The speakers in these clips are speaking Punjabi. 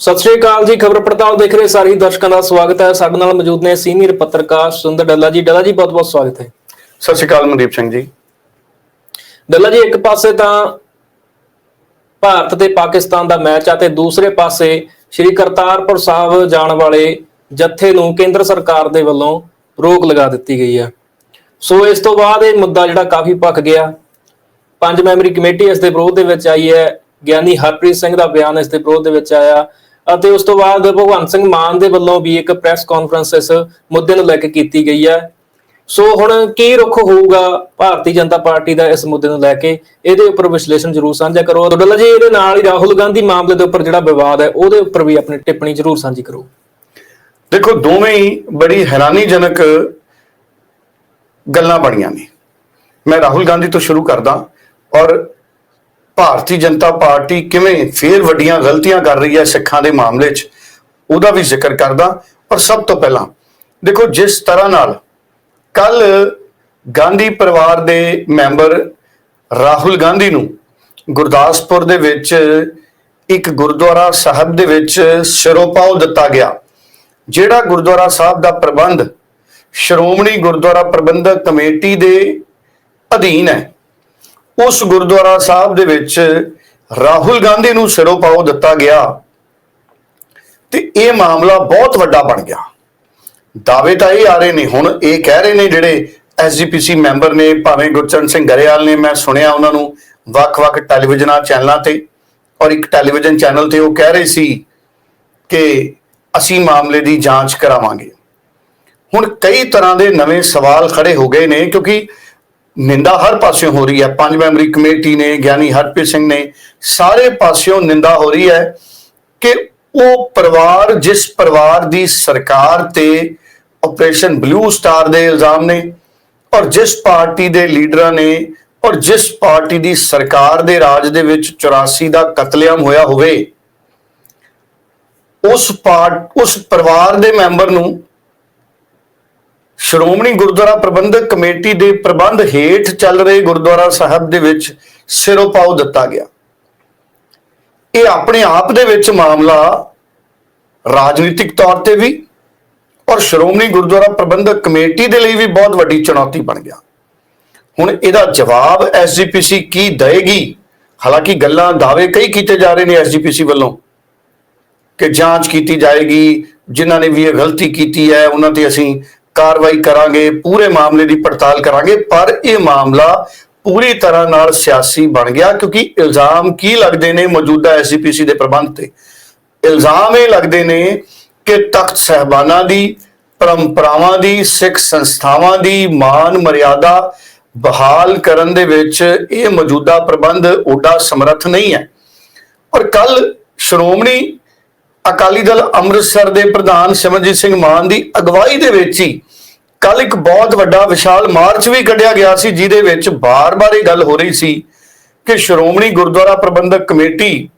ਸਤਿ ਸ਼੍ਰੀ ਅਕਾਲ ਜੀ ਖਬਰ ਪੜਤਾਲ ਦੇਖ ਰਹੇ ਸਾਰੇ ਦਰਸ਼ਕਾਂ ਦਾ ਸਵਾਗਤ ਹੈ। ਸਾਡੇ ਨਾਲ ਮੌਜੂਦ ਨੇ ਸੀਨੀਅਰ ਪੱਤਰਕਾਰ ਸੁੰਦਰ ਡੱਲਾ ਜੀ। ਡੱਲਾ ਜੀ ਬਹੁਤ ਬਹੁਤ ਸਵਾਗਤ ਹੈ। ਸਤਿ ਸ਼੍ਰੀ ਅਕਾਲ ਮਨਦੀਪ ਸਿੰਘ ਜੀ। ਡੱਲਾ ਜੀ ਇੱਕ ਪਾਸੇ ਤਾਂ ਭਾਰਤ ਤੇ ਪਾਕਿਸਤਾਨ ਦਾ ਮੈਚ ਆ ਤੇ ਦੂਸਰੇ ਪਾਸੇ ਸ਼੍ਰੀ ਕਰਤਾਰਪੁਰ ਸਾਹਿਬ ਜਾਣ ਵਾਲੇ ਜੱਥੇ ਨੂੰ ਕੇਂਦਰ ਸਰਕਾਰ ਦੇ ਵੱਲੋਂ ਰੋਕ ਲਗਾ ਦਿੱਤੀ ਗਈ ਹੈ ਸੋ ਇਸ ਤੋਂ ਬਾਅਦ ਇਹ ਮੁੱਦਾ ਜਿਹੜਾ ਕਾਫੀ ਭਖ ਗਿਆ। ਪੰਜ ਮੈਂਬਰੀ ਕਮੇਟੀ ਇਸ ਦੇ ਵਿਰੋਧ ਦੇ ਵਿੱਚ ਆਈ ਹੈ। ਗਿਆਨੀ ਹਰਪ੍ਰੀਤ ਸਿੰਘ ਦਾ ਬਿਆਨ ਇਸ ਦੇ ਵਿਰੋਧ ਦੇ ਵਿੱਚ ਆਇਆ। ਅਤੇ ਉਸ ਤੋਂ ਬਾਅਦ ਭਗਵੰਤ ਸਿੰਘ ਮਾਨ ਦੇ ਵੱਲੋਂ ਵੀ ਇੱਕ ਪ੍ਰੈਸ ਕਾਨਫਰੰਸ ਇਸ ਮੁੱਦੇ ਨੂੰ ਲੈ ਕੇ ਕੀਤੀ ਗਈ ਹੈ। ਸੋ ਹੁਣ ਕੀ ਰੁਖ ਹੋਊਗਾ ਭਾਰਤੀ ਜਨਤਾ ਪਾਰਟੀ ਦਾ ਇਸ ਮੁੱਦੇ ਨੂੰ ਲੈ ਕੇ? ਇਹਦੇ ਉੱਪਰ ਵਿਸ਼ਲੇਸ਼ਣ ਜ਼ਰੂਰ ਸਾਂਝਾ ਕਰੋ। ਡੱਲਾ ਜੀ, ਇਹਦੇ ਨਾਲ ਹੀ ਰਾਹੁਲ ਗਾਂਧੀ ਮਾਮਲੇ ਦੇ ਉੱਪਰ ਜਿਹੜਾ ਵਿਵਾਦ ਹੈ, ਉਹਦੇ ਉੱਪਰ ਵੀ ਆਪਣੀ ਟਿੱਪਣੀ ਜ਼ਰੂਰ ਸਾਂਝੀ ਕਰੋ। ਦੇਖੋ, ਦੋਵੇਂ ਹੀ ਬੜੀ ਹੈਰਾਨੀਜਨਕ ਗੱਲਾਂ ਬਣੀਆਂ ਨੇ। ਮੈਂ ਰਾਹੁਲ ਗਾਂਧੀ ਤੋਂ ਸ਼ੁਰੂ ਕਰਦਾ ਔਰ ਭਾਰਤੀ ਜਨਤਾ ਪਾਰਟੀ ਕਿਵੇਂ ਫੇਰ ਵੱਡੀਆਂ ਗਲਤੀਆਂ ਕਰ ਰਹੀ ਹੈ ਸਿੱਖਾਂ ਦੇ ਮਾਮਲੇ 'ਚ, ਉਹਦਾ ਵੀ ਜ਼ਿਕਰ ਕਰਦਾ। ਪਰ ਸਭ ਤੋਂ ਪਹਿਲਾਂ, ਦੇਖੋ ਜਿਸ ਤਰ੍ਹਾਂ ਨਾਲ ਕੱਲ ਗਾਂਧੀ ਪਰਿਵਾਰ ਦੇ ਮੈਂਬਰ ਰਾਹੁਲ ਗਾਂਧੀ ਨੂੰ ਗੁਰਦਾਸਪੁਰ ਦੇ ਵਿੱਚ ਇੱਕ ਗੁਰਦੁਆਰਾ ਸਾਹਿਬ ਦੇ ਵਿੱਚ ਸਿਰੋਪਾਓ ਦਿੱਤਾ ਗਿਆ, ਜਿਹੜਾ ਗੁਰਦੁਆਰਾ ਸਾਹਿਬ ਦਾ ਪ੍ਰਬੰਧ ਸ਼੍ਰੋਮਣੀ ਗੁਰਦੁਆਰਾ ਪ੍ਰਬੰਧਕ ਕਮੇਟੀ ਦੇ ਅਧੀਨ ਹੈ। ਉਸ ਗੁਰਦੁਆਰਾ ਸਾਹਿਬ ਦੇ ਵਿੱਚ ਰਾਹੁਲ ਗਾਂਧੀ ਨੂੰ ਸਿਰੋਪਾਓ ਦਿੱਤਾ ਗਿਆ। ਤੇ ਇਹ ਮਾਮਲਾ ਬਹੁਤ ਵੱਡਾ ਬਣ ਗਿਆ। ਦਾਅਵੇ ਤਾਂ ਇਹ ਆ ਰਹੇ ਨੇ, ਹੁਣ ਇਹ ਕਹਿ ਰਹੇ ਨੇ ਜਿਹੜੇ ਐਸਜੀਪੀਸੀ ਮੈਂਬਰ ਨੇ, ਭਾਵੇਂ ਗੁਰਚਰਨ ਸਿੰਘ ਗਰੇਵਾਲ ਨੇ, ਮੈਂ ਸੁਣਿਆ ਉਹਨਾਂ ਨੂੰ ਵੱਖ-ਵੱਖ ਟੈਲੀਵਿਜ਼ਨਾਂ ਚੈਨਲਾਂ ਤੇ ਔਰ ਇੱਕ ਟੈਲੀਵਿਜ਼ਨ ਚੈਨਲ ਤੇ ਉਹ ਕਹਿ ਰਹੇ ਸੀ ਕਿ ਅਸੀਂ ਮਾਮਲੇ ਦੀ ਜਾਂਚ ਕਰਾਵਾਂਗੇ। ਹੁਣ ਕਈ ਤਰ੍ਹਾਂ ਦੇ ਨਵੇਂ ਸਵਾਲ ਖੜੇ ਹੋ ਗਏ ਨੇ, ਕਿਉਂਕਿ ਨਿੰਦਾ ਹਰ ਪਾਸਿਓਂ ਹੋ ਰਹੀ ਹੈ। ਪੰਜ ਮੈਂਬਰੀ ਕਮੇਟੀ ਨੇ, ਗਿਆਨੀ ਹਰਪ੍ਰੀਤ ਸਿੰਘ ਨੇ ਸਾਰੇ ਪਾਸਿਓਂ ਨਿੰਦਾ ਹੋ ਰਹੀ ਹੈ ਕਿ ਉਹ ਪਰਿਵਾਰ, ਜਿਸ ਪਰਿਵਾਰ ਦੀ ਸਰਕਾਰ ਤੇ ਆਪਰੇਸ਼ਨ ਬਲੂ ਸਟਾਰ ਦੇ ਇਲਜ਼ਾਮ ਨੇ ਔਰ ਜਿਸ ਪਾਰਟੀ ਦੇ ਲੀਡਰਾਂ ਨੇ ਔਰ ਜਿਸ ਪਾਰਟੀ ਦੀ ਸਰਕਾਰ ਦੇ ਰਾਜ ਦੇ ਵਿੱਚ 84 ਦਾ ਕਤਲੇਆਮ ਹੋਇਆ ਹੋਵੇ, ਉਸ ਪਾਰਟ ਉਸ ਪਰਿਵਾਰ ਦੇ ਮੈਂਬਰ ਨੂੰ ਸ਼੍ਰੋਮਣੀ ਗੁਰਦੁਆਰਾ ਪ੍ਰਬੰਧਕ ਕਮੇਟੀ ਦੇ ਪ੍ਰਬੰਧ ਹੇਠ ਚੱਲ ਰਹੇ ਗੁਰਦੁਆਰਾ ਸਾਹਿਬ ਦੇ ਵਿੱਚ ਸਿਰੋਪਾਓ ਦਿੱਤਾ ਗਿਆ। ਇਹ ਆਪਣੇ ਆਪ ਦੇ ਵਿੱਚ ਮਾਮਲਾ ਰਾਜਨੀਤਿਕ ਤੌਰ ਤੇ ਵੀ ਔਰ ਸ਼੍ਰੋਮਣੀ ਗੁਰਦੁਆਰਾ ਪ੍ਰਬੰਧਕ ਕਮੇਟੀ ਦੇ ਲਈ ਵੀ ਬਹੁਤ ਵੱਡੀ ਚੁਣੌਤੀ ਬਣ ਗਿਆ। ਹੁਣ ਇਹਦਾ ਜਵਾਬ ਐਸਜੀਪੀਸੀ ਕੀ ਦੇਗੀ ਹਾਲਾਂਕਿ ਗੱਲਾਂ ਦਾਅਵੇ ਕਈ ਕੀਤੇ ਜਾ ਰਹੇ ਨੇ ਐਸਜੀਪੀਸੀ ਵੱਲੋਂ ਕਿ ਜਾਂਚ ਕੀਤੀ ਜਾਏਗੀ, ਜਿਨ੍ਹਾਂ ਨੇ ਵੀ ਇਹ ਗਲਤੀ ਕੀਤੀ ਹੈ, ਉਹਨਾਂ ਤੇ ਅਸੀਂ ਕਾਰਵਾਈ ਕਰਾਂਗੇ, ਪੂਰੇ ਮਾਮਲੇ ਦੀ ਪੜਤਾਲ ਕਰਾਂਗੇ, ਪਰ ਇਹ ਮਾਮਲਾ ਪੂਰੀ ਤਰ੍ਹਾਂ ਨਾਲ ਸਿਆਸੀ ਬਣ ਗਿਆ ਕਿਉਂਕਿ ਇਲਜ਼ਾਮ ਕੀ ਲੱਗਦੇ ਨੇ ਮੌਜੂਦਾ ਐਸਜੀਪੀਸੀ ਦੇ ਪ੍ਰਬੰਧ ਤੇ? ਇਲਜ਼ਾਮ ਇਹ ਲੱਗਦੇ ਨੇ ਕਿ ਤਖਤ ਸਹਿਬਾਨਾਂ ਦੀ, ਪਰੰਪਰਾਵਾਂ ਦੀ, ਸਿੱਖ ਸੰਸਥਾਵਾਂ ਦੀ ਮਾਨ ਮਰਿਆਦਾ ਬਹਾਲ ਕਰਨ ਦੇ ਵਿੱਚ ਇਹ ਮੌਜੂਦਾ ਪ੍ਰਬੰਧ ਓਡਾ ਸਮਰੱਥ ਨਹੀਂ ਹੈ। ਔਰ ਕੱਲ ਸ਼੍ਰੋਮਣੀ ਅਕਾਲੀ ਦਲ ਅੰਮ੍ਰਿਤਸਰ ਦੇ ਪ੍ਰਧਾਨ ਸਿਮਰਜੀਤ ਸਿੰਘ ਮਾਨ ਦੀ ਅਗਵਾਈ ਦੇ ਵਿੱਚ ਹੀ ਕੱਲ ਇੱਕ ਬਹੁਤ ਵੱਡਾ ਵਿਸ਼ਾਲ ਮਾਰਚ ਵੀ ਕੱਢਿਆ ਗਿਆ ਸੀ, ਜਿਹਦੇ ਵਿੱਚ ਬਾਰ-ਬਾਰ ਇਹ ਗੱਲ ਹੋ ਰਹੀ ਸੀ ਕਿ ਸ਼੍ਰੋਮਣੀ ਗੁਰਦੁਆਰਾ ਪ੍ਰਬੰਧਕ ਕਮੇਟੀ,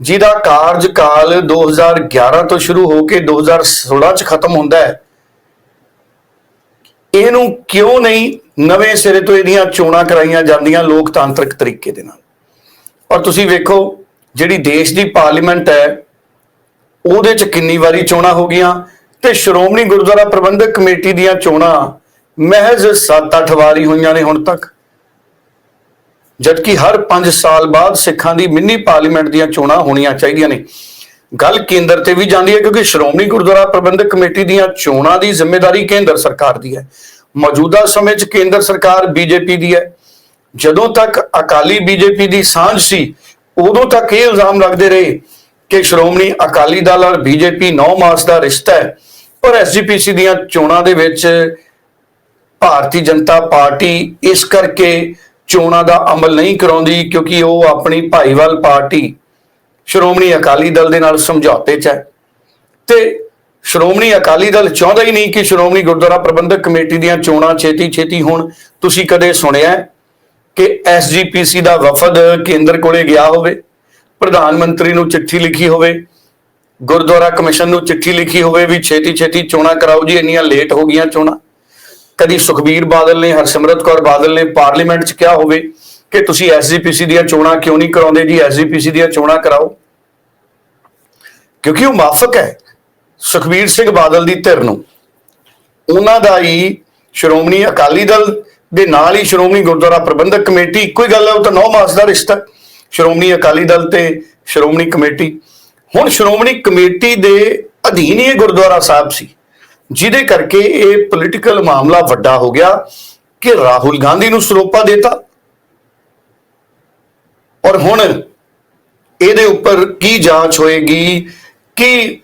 ਜਿਹਦਾ ਕਾਰਜਕਾਲ 2011 ਤੋਂ ਸ਼ੁਰੂ ਹੋ ਕੇ 2016 ਚ ਖਤਮ ਹੁੰਦਾ ਹੈ, ਇਹਨੂੰ ਕਿਉਂ ਨਹੀਂ ਨਵੇਂ ਸਿਰੇ ਤੋਂ ਇਹਦੀਆਂ ਚੋਣਾਂ ਕਰਾਈਆਂ ਜਾਂਦੀਆਂ ਲੋਕਤਾਂਤਰਿਕ ਤਰੀਕੇ ਦੇ ਨਾਲ? ਔਰ ਤੁਸੀਂ ਵੇਖੋ, ਜਿਹੜੀ ਦੇਸ਼ ਦੀ ਪਾਰਲੀਮੈਂਟ ਹੈ, ਉਹਦੇ ਚ ਕਿੰਨੀ ਵਾਰੀ ਚੋਣਾਂ ਹੋ ਗਈਆਂ ਤੇ ਸ਼੍ਰੋਮਣੀ ਗੁਰਦੁਆਰਾ ਪ੍ਰਬੰਧਕ ਕਮੇਟੀ ਦੀਆਂ ਚੋਣਾਂ ਮਹਿਜ਼ 7-8 ਵਾਰੀ ਹੋਈਆਂ ਨੇ ਹੁਣ ਤੱਕ। ਜਦਕਿ ਹਰ 5 ਸਾਲ ਬਾਅਦ ਸਿੱਖਾਂ ਦੀ ਮਿੰਨੀ ਪਾਰਲੀਮੈਂਟ ਦੀਆਂ ਚੋਣਾਂ ਹੋਣੀਆਂ ਚਾਹੀਦੀਆਂ ਨੇ। ਗੱਲ ਕੇਂਦਰ ਤੇ ਵੀ ਜਾਂਦੀ ਹੈ ਕਿਉਂਕਿ ਸ਼੍ਰੋਮਣੀ ਗੁਰਦੁਆਰਾ ਪ੍ਰਬੰਧਕ ਕਮੇਟੀ ਦੀਆਂ ਚੋਣਾਂ ਦੀ ਜ਼ਿੰਮੇਵਾਰੀ ਕੇਂਦਰ ਸਰਕਾਰ ਦੀ ਹੈ। ਮੌਜੂਦਾ ਸਮੇਂ 'ਚ ਕੇਂਦਰ ਸਰਕਾਰ ਬੀਜੇਪੀ ਦੀ ਹੈ। ਜਦੋਂ ਤੱਕ ਅਕਾਲੀ ਬੀਜੇਪੀ ਦੀ ਸਾਂਝ ਸੀ, ਉਦੋਂ ਤੱਕ ਇਹ ਇਲਜ਼ਾਮ ਲੱਗਦੇ ਰਹੇ ਕਿ ਸ਼੍ਰੋਮਣੀ ਅਕਾਲੀ ਦਲ ਔਰ ਬੀਜੇਪੀ 9 ਮਾਸ ਦਾ ਰਿਸ਼ਤਾ ਹੈ। ਪਰ ਐਸਜੀਪੀਸੀ ਦੀਆਂ ਚੋਣਾਂ ਦੇ ਵਿੱਚ ਭਾਰਤੀ ਜਨਤਾ ਪਾਰਟੀ ਇਸ ਕਰਕੇ ਚੋਣਾਂ ਦਾ ਅਮਲ ਨਹੀਂ ਕਰਾਉਂਦੀ ਕਿਉਂਕਿ ਉਹ ਆਪਣੀ ਭਾਈਵਾਲ ਪਾਰਟੀ ਸ਼੍ਰੋਮਣੀ ਅਕਾਲੀ ਦਲ ਦੇ ਨਾਲ ਸਮਝੌਤੇ 'ਚ ਹੈ। ਤੇ ਸ਼੍ਰੋਮਣੀ ਅਕਾਲੀ ਦਲ ਚਾਹੁੰਦਾ ਹੀ ਨਹੀਂ ਕਿ ਸ਼੍ਰੋਮਣੀ ਗੁਰਦੁਆਰਾ ਪ੍ਰਬੰਧਕ ਕਮੇਟੀ ਦੀਆਂ ਚੋਣਾਂ ਛੇਤੀ ਛੇਤੀ ਹੋਣ। ਤੁਸੀਂ ਕਦੇ ਸੁਣਿਆ ਹੈ ਕਿ ਐਸਜੀਪੀਸੀ ਦਾ ਵਫਦ ਕੇਂਦਰ ਕੋਲੇ ਗਿਆ ਹੋਵੇ? ਪ੍ਰਧਾਨ ਮੰਤਰੀ ਨੂੰ ਚਿੱਠੀ ਲਿਖੀ ਹੋਵੇ? ਗੁਰਦੁਆਰਾ ਕਮਿਸ਼ਨ ਨੂੰ ਚਿੱਠੀ ਲਿਖੀ ਹੋਵੇ ਵੀ ਛੇਤੀ ਛੇਤੀ ਚੋਣਾਂ ਕਰਾਓ ਜੀ, ਇੰਨੀਆਂ ਲੇਟ ਹੋ ਗਈਆਂ ਚੋਣਾਂ। ਕਦੀ ਸੁਖਬੀਰ ਬਾਦਲ ਨੇ, ਹਰਸਿਮਰਤ ਕੌਰ ਬਾਦਲ ਨੇ ਪਾਰਲੀਮੈਂਟ 'ਚ ਕਿਹਾ ਹੋਵੇ ਕਿ ਤੁਸੀਂ ਐਸਜੀਪੀਸੀ ਦੀਆਂ ਚੋਣਾਂ ਕਿਉਂ ਨਹੀਂ ਕਰਾਉਂਦੇ ਜੀ ਐਸਜੀਪੀਸੀ ਦੀਆਂ ਚੋਣਾਂ ਕਰਾਓ। ਕਿਉਂਕਿ ਉਹ ਮਾਫਕ ਹੈ ਸੁਖਬੀਰ ਸਿੰਘ ਬਾਦਲ ਦੀ ਧਿਰ ਨੂੰ। ਉਹਨਾਂ ਦਾ ਹੀ ਸ਼੍ਰੋਮਣੀ ਅਕਾਲੀ ਦਲ ਦੇ ਨਾਲ ਹੀ ਸ਼੍ਰੋਮਣੀ ਗੁਰਦੁਆਰਾ ਪ੍ਰਬੰਧਕ ਕਮੇਟੀ, ਇੱਕੋ ਹੀ ਗੱਲ ਹੈ, ਉਹ ਤਾਂ 9 ਮਾਸ ਦਾ ਰਿਸ਼ਤਾ ਸ਼੍ਰੋਮਣੀ ਅਕਾਲੀ ਦਲ ਤੇ ਸ਼੍ਰੋਮਣੀ ਕਮੇਟੀ। ਹੁਣ ਸ਼੍ਰੋਮਣੀ ਕਮੇਟੀ ਦੇ ਅਧੀਨ ਹੀ ਇਹ ਗੁਰਦੁਆਰਾ ਸਾਹਿਬ ਸੀ, ਜਿਹਦੇ ਕਰਕੇ ਇਹ ਪੋਲੀਟੀਕਲ ਮਾਮਲਾ ਵੱਡਾ ਹੋ ਗਿਆ ਕਿ ਰਾਹੁਲ ਗਾਂਧੀ ਨੂੰ ਸਰੋਪਾ ਦਿੱਤਾ। ਔਰ ਹੁਣ ਇਹਦੇ ਉੱਪਰ ਕੀ ਜਾਂਚ ਹੋਏਗੀ, ਕੀ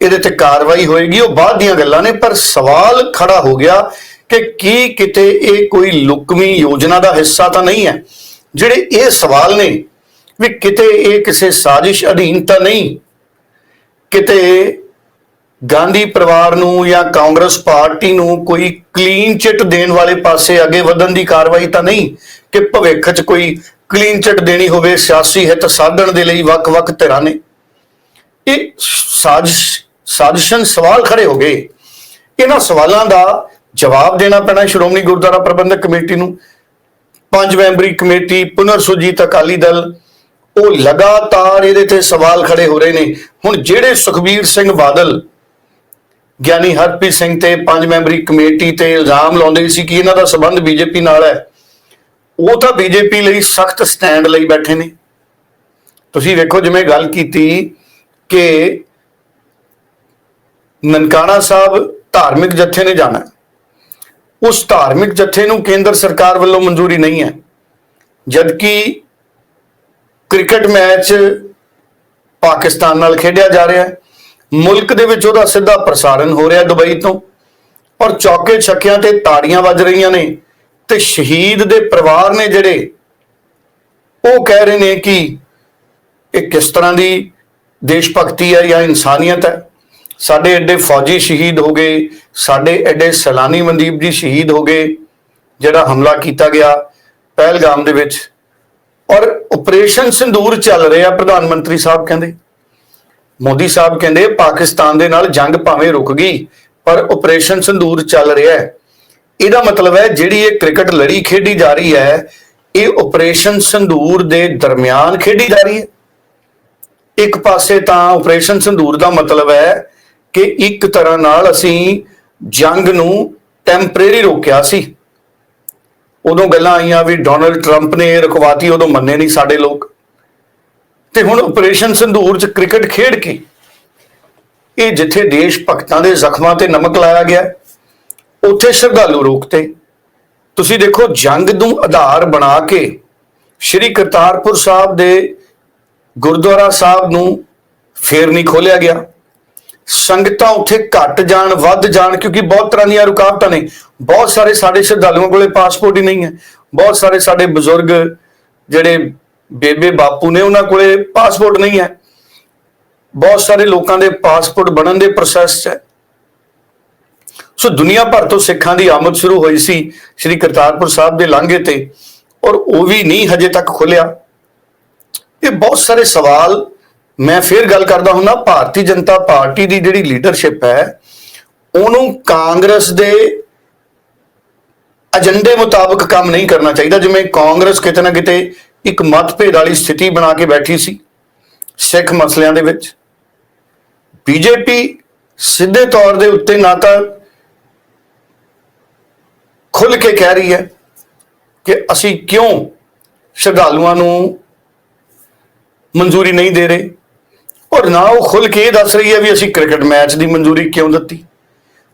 ਇਹਦੇ ਤੇ ਕਾਰਵਾਈ ਹੋਏਗੀ, ਉਹ ਬਾਅਦ ਦੀਆਂ ਗੱਲਾਂ ਨੇ, ਪਰ ਸਵਾਲ ਖੜਾ ਹੋ ਗਿਆ ਕਿ ਕੀ ਕਿਤੇ ਇਹ ਕੋਈ ਲੁਕਵੀਂ ਯੋਜਨਾ ਦਾ ਹਿੱਸਾ ਤਾਂ ਨਹੀਂ ਹੈ, ਜਿਹੜੇ ਇਹ ਸਵਾਲ ਨੇ ਵੀ ਕਿਤੇ ਇਹ ਕਿਸੇ ਸਾਜ਼ਿਸ਼ ਅਧੀਨ ਤਾਂ ਨਹੀਂ। ਕਿਤੇ ਗਾਂਧੀ ਪਰਿਵਾਰ ਨੂੰ ਜਾਂ ਕਾਂਗਰਸ ਪਾਰਟੀ ਨੂੰ ਕੋਈ ਕਲੀਨ ਚਿੱਟ ਦੇਣ ਵਾਲੇ ਪਾਸੇ ਅੱਗੇ ਵਧਣ ਦੀ ਕਾਰਵਾਈ ਤਾਂ ਨਹੀਂ, ਕਿ ਭਵਿੱਖ 'ਚ ਕੋਈ ਕਲੀਨ ਚਿੱਟ ਦੇਣੀ ਹੋਵੇ, ਸਿਆਸੀ ਹਿੱਤ ਸਾਧਣ ਦੇ ਲਈ ਵੱਖ-ਵੱਖ ਧਿਰਾਂ ਨੇ। ਇਹ ਸਾਜ਼ਿਸ਼ ਸਾਜ਼ਿਸ਼ਨ ਸਵਾਲ ਖੜੇ ਹੋ ਗਏ। ਇਹਨਾਂ ਸਵਾਲਾਂ ਦਾ ਜਵਾਬ ਦੇਣਾ ਪੈਣਾ ਸ਼੍ਰੋਮਣੀ ਗੁਰਦੁਆਰਾ ਪ੍ਰਬੰਧਕ ਕਮੇਟੀ ਨੂੰ। ਪੰਜ ਮੈਂਬਰੀ ਕਮੇਟੀ, ਪੁਨਰ ਸੁਰਜੀਤ ਅਕਾਲੀ ਦਲ ਉਹ ਲਗਾਤਾਰ ਇਹਦੇ ਤੇ ਸਵਾਲ ਖੜੇ ਹੋ ਰਹੇ ਨੇ। ਹੁਣ ਜਿਹੜੇ ਸੁਖਬੀਰ ਸਿੰਘ ਬਾਦਲ ਗਿਆਨੀ ਹਰਪ੍ਰੀਤ ਸਿੰਘ ਤੇ ਪੰਜ ਮੈਂਬਰੀ ਕਮੇਟੀ ਤੇ ਇਲਜ਼ਾਮ ਲਾਉਂਦੇ ਸੀ ਕਿ ਇਹਨਾਂ ਦਾ ਸਬੰਧ ਬੀਜੇਪੀ ਨਾਲ ਹੈ, ਉਹ ਤਾਂ ਬੀਜੇਪੀ ਲਈ ਸਖਤ ਸਟੈਂਡ ਲਈ ਬੈਠੇ ਨੇ। ਤੁਸੀਂ ਵੇਖੋ ਜਿਵੇਂ ਗੱਲ ਕੀਤੀ ਕਿ ਨਨਕਾਣਾ ਸਾਹਿਬ ਧਾਰਮਿਕ ਜਥੇ ਨੇ ਜਾਣਾ। ਉਸ ਧਾਰਮਿਕ ਜਥੇ ਨੂੰ ਕੇਂਦਰ ਸਰਕਾਰ ਵੱਲੋਂ ਮਨਜ਼ੂਰੀ ਨਹੀਂ ਹੈ। ਜਦਕਿ ਕ੍ਰਿਕਟ ਮੈਚ ਪਾਕਿਸਤਾਨ ਨਾਲ ਖੇਡਿਆ ਜਾ ਰਿਹਾ ਹੈ। ਮੁਲਕ ਦੇ ਵਿੱਚ ਉਹਦਾ ਸਿੱਧਾ ਪ੍ਰਸਾਰਣ ਹੋ ਰਿਹਾ ਦੁਬਈ ਤੋਂ। ਔਰ ਚੌਕੇ ਛੱਕਿਆਂ ਤੇ ਤਾੜੀਆਂ ਵੱਜ ਰਹੀਆਂ ਨੇ ਤੇ ਸ਼ਹੀਦ ਦੇ ਪਰਿਵਾਰ ਨੇ ਜਿਹੜੇ, ਉਹ ਕਹਿ ਰਹੇ ਨੇ ਕਿ ਇਹ ਕਿਸ ਤਰ੍ਹਾਂ ਦੀ ਦੇਸ਼ ਭਗਤੀ ਹੈ ਜਾਂ ਇਨਸਾਨੀਅਤ ਹੈ? ਸਾਡੇ ਐਡੇ ਫੌਜੀ ਸ਼ਹੀਦ ਹੋ ਗਏ, ਸਾਡੇ ਐਡੇ ਸੈਲਾਨੀ ਮਨਦੀਪ ਜੀ ਸ਼ਹੀਦ ਹੋ ਗਏ, ਜਿਹੜਾ ਹਮਲਾ ਕੀਤਾ ਗਿਆ ਪਹਿਲਗਾਮ ਦੇ ਵਿੱਚ। ਔਰ ਆਪਰੇਸ਼ਨ ਸਿੰਦੂਰ ਚੱਲ ਰਿਹਾ ਪ੍ਰਧਾਨ ਮੰਤਰੀ ਸਾਹਿਬ ਕਹਿੰਦੇ। ਮੋਦੀ ਸਾਹਿਬ ਕਹਿੰਦੇ, ਪਾਕਿਸਤਾਨ ਦੇ ਨਾਲ ਜੰਗ ਭਾਵੇਂ ਰੁਕ ਗਈ, ਪਰ ਆਪਰੇਸ਼ਨ ਸਿੰਦੂਰ ਚੱਲ ਰਿਹਾ ਹੈ। ਇਹਦਾ ਮਤਲਬ ਹੈ, ਜਿਹੜੀ ਇਹ ਕ੍ਰਿਕਟ ਲੜੀ ਖੇਡੀ ਜਾ ਰਹੀ ਹੈ, ਇਹ ਆਪਰੇਸ਼ਨ ਸੰਧੂਰ ਦੇ ਦਰਮਿਆਨ ਖੇਡੀ ਜਾ ਰਹੀ ਹੈ। ਇੱਕ ਪਾਸੇ ਤਾਂ ਆਪਰੇਸ਼ਨ ਸੰਧੂਰ ਦਾ ਮਤਲਬ ਹੈ ਕਿ ਇੱਕ ਤਰ੍ਹਾਂ ਨਾਲ ਅਸੀਂ ਜੰਗ ਨੂੰ ਟੈਂਪਰੇਰੀ ਰੋਕਿਆ ਸੀ। ਉਦੋਂ ਗੱਲਾਂ ਆਈਆਂ ਵੀ ਡੋਨਲਡ ਟਰੰਪ ਨੇ ਇਹ ਰੁਕਵਾਤੀ, ਉਦੋਂ ਮੰਨੇ ਨਹੀਂ ਸਾਡੇ ਲੋਕ। ਤੇ ਹੁਣ ਆਪਰੇਸ਼ਨ ਸੰਧੂਰ 'ਚ ਕ੍ਰਿਕਟ ਖੇਡ ਕੇ ਇਹ ਜਿੱਥੇ ਦੇਸ਼ ਭਗਤਾਂ ਦੇ ਜ਼ਖਮਾਂ ਤੇ ਨਮਕ ਲਾਇਆ ਗਿਆ, ਉੱਥੇ ਸ਼ਰਧਾਲੂ ਰੋਕਤੇ। ਤੁਸੀਂ ਦੇਖੋ, ਜੰਗ ਨੂੰ ਆਧਾਰ ਬਣਾ ਕੇ ਸ਼੍ਰੀ ਕਰਤਾਰਪੁਰ ਸਾਹਿਬ ਦੇ ਗੁਰਦੁਆਰਾ ਸਾਹਿਬ ਨੂੰ ਫੇਰ ਨਹੀਂ ਖੋਲਿਆ ਗਿਆ। ਸੰਗਤਾਂ ਉੱਥੇ ਘਟ ਜਾਣ, ਵੱਧ ਜਾਣ, ਕਿਉਂਕਿ ਬਹੁਤ ਤਰ੍ਹਾਂ ਦੀਆਂ ਰੁਕਾਵਟਾਂ ਨੇ। ਬਹੁਤ ਸਾਰੇ ਸਾਡੇ ਸ਼ਰਧਾਲੂਆਂ ਕੋਲੇ ਪਾਸਪੋਰਟ ਹੀ ਨਹੀਂ ਹੈ। ਬਹੁਤ ਸਾਰੇ ਸਾਡੇ ਬਜ਼ੁਰਗ ਜਿਹੜੇ ਬੇਬੇ ਬਾਪੂ ਨੇ, ਉਹਨਾਂ ਕੋਲੇ ਪਾਸਪੋਰਟ ਨਹੀਂ ਹੈ। ਬਹੁਤ ਸਾਰੇ ਲੋਕਾਂ ਦੇ ਪਾਸਪੋਰਟ ਬਣਨ ਦੇ ਪ੍ਰੋਸੈਸ 'ਚ ਹੈ। ਸੋ ਦੁਨੀਆ ਭਰ ਤੋਂ ਸਿੱਖਾਂ ਦੀ ਆਮਦ ਸ਼ੁਰੂ ਹੋਈ ਸੀ ਸ੍ਰੀ ਕਰਤਾਰਪੁਰ ਸਾਹਿਬ ਦੇ ਲਾਂਘੇ ਤੇ, ਔਰ ਉਹ ਵੀ ਨਹੀਂ ਹਜੇ ਤੱਕ ਖੁੱਲਿਆ ਇਹ ਬਹੁਤ ਸਾਰੇ ਸਵਾਲ ਮੈਂ ਫਿਰ ਗੱਲ ਕਰਦਾ ਹੁੰਦਾ, ਭਾਰਤੀ ਜਨਤਾ ਪਾਰਟੀ ਦੀ ਜਿਹੜੀ ਲੀਡਰਸ਼ਿਪ ਹੈ, ਉਹਨੂੰ ਕਾਂਗਰਸ ਦੇ ਏਜੰਡੇ ਮੁਤਾਬਕ ਕੰਮ ਨਹੀਂ ਕਰਨਾ ਚਾਹੀਦਾ। ਜਿਵੇਂ ਕਾਂਗਰਸ ਕਿਤੇ ਨਾ ਕਿਤੇ ਇੱਕ ਮਤਭੇਦ ਵਾਲੀ ਸਥਿਤੀ ਬਣਾ ਕੇ ਬੈਠੀ ਸੀ ਸਿੱਖ ਮਸਲਿਆਂ ਦੇ ਵਿੱਚ। ਬੀਜੇਪੀ ਸਿੱਧੇ ਤੌਰ ਦੇ ਉੱਤੇ ਨਾ ਤਾਂ ਖੁੱਲ ਕੇ ਕਹਿ ਰਹੀ ਹੈ ਕਿ ਅਸੀਂ ਕਿਉਂ ਸ਼ਰਧਾਲੂਆਂ ਨੂੰ ਮਨਜ਼ੂਰੀ ਨਹੀਂ ਦੇ ਰਹੇ? ਔਰ ਨਾ ਉਹ ਖੁੱਲ ਕੇ ਇਹ ਦੱਸ ਰਹੀ ਹੈ ਵੀ ਅਸੀਂ ਕ੍ਰਿਕਟ ਮੈਚ ਦੀ ਮਨਜ਼ੂਰੀ ਕਿਉਂ ਦਿੱਤੀ?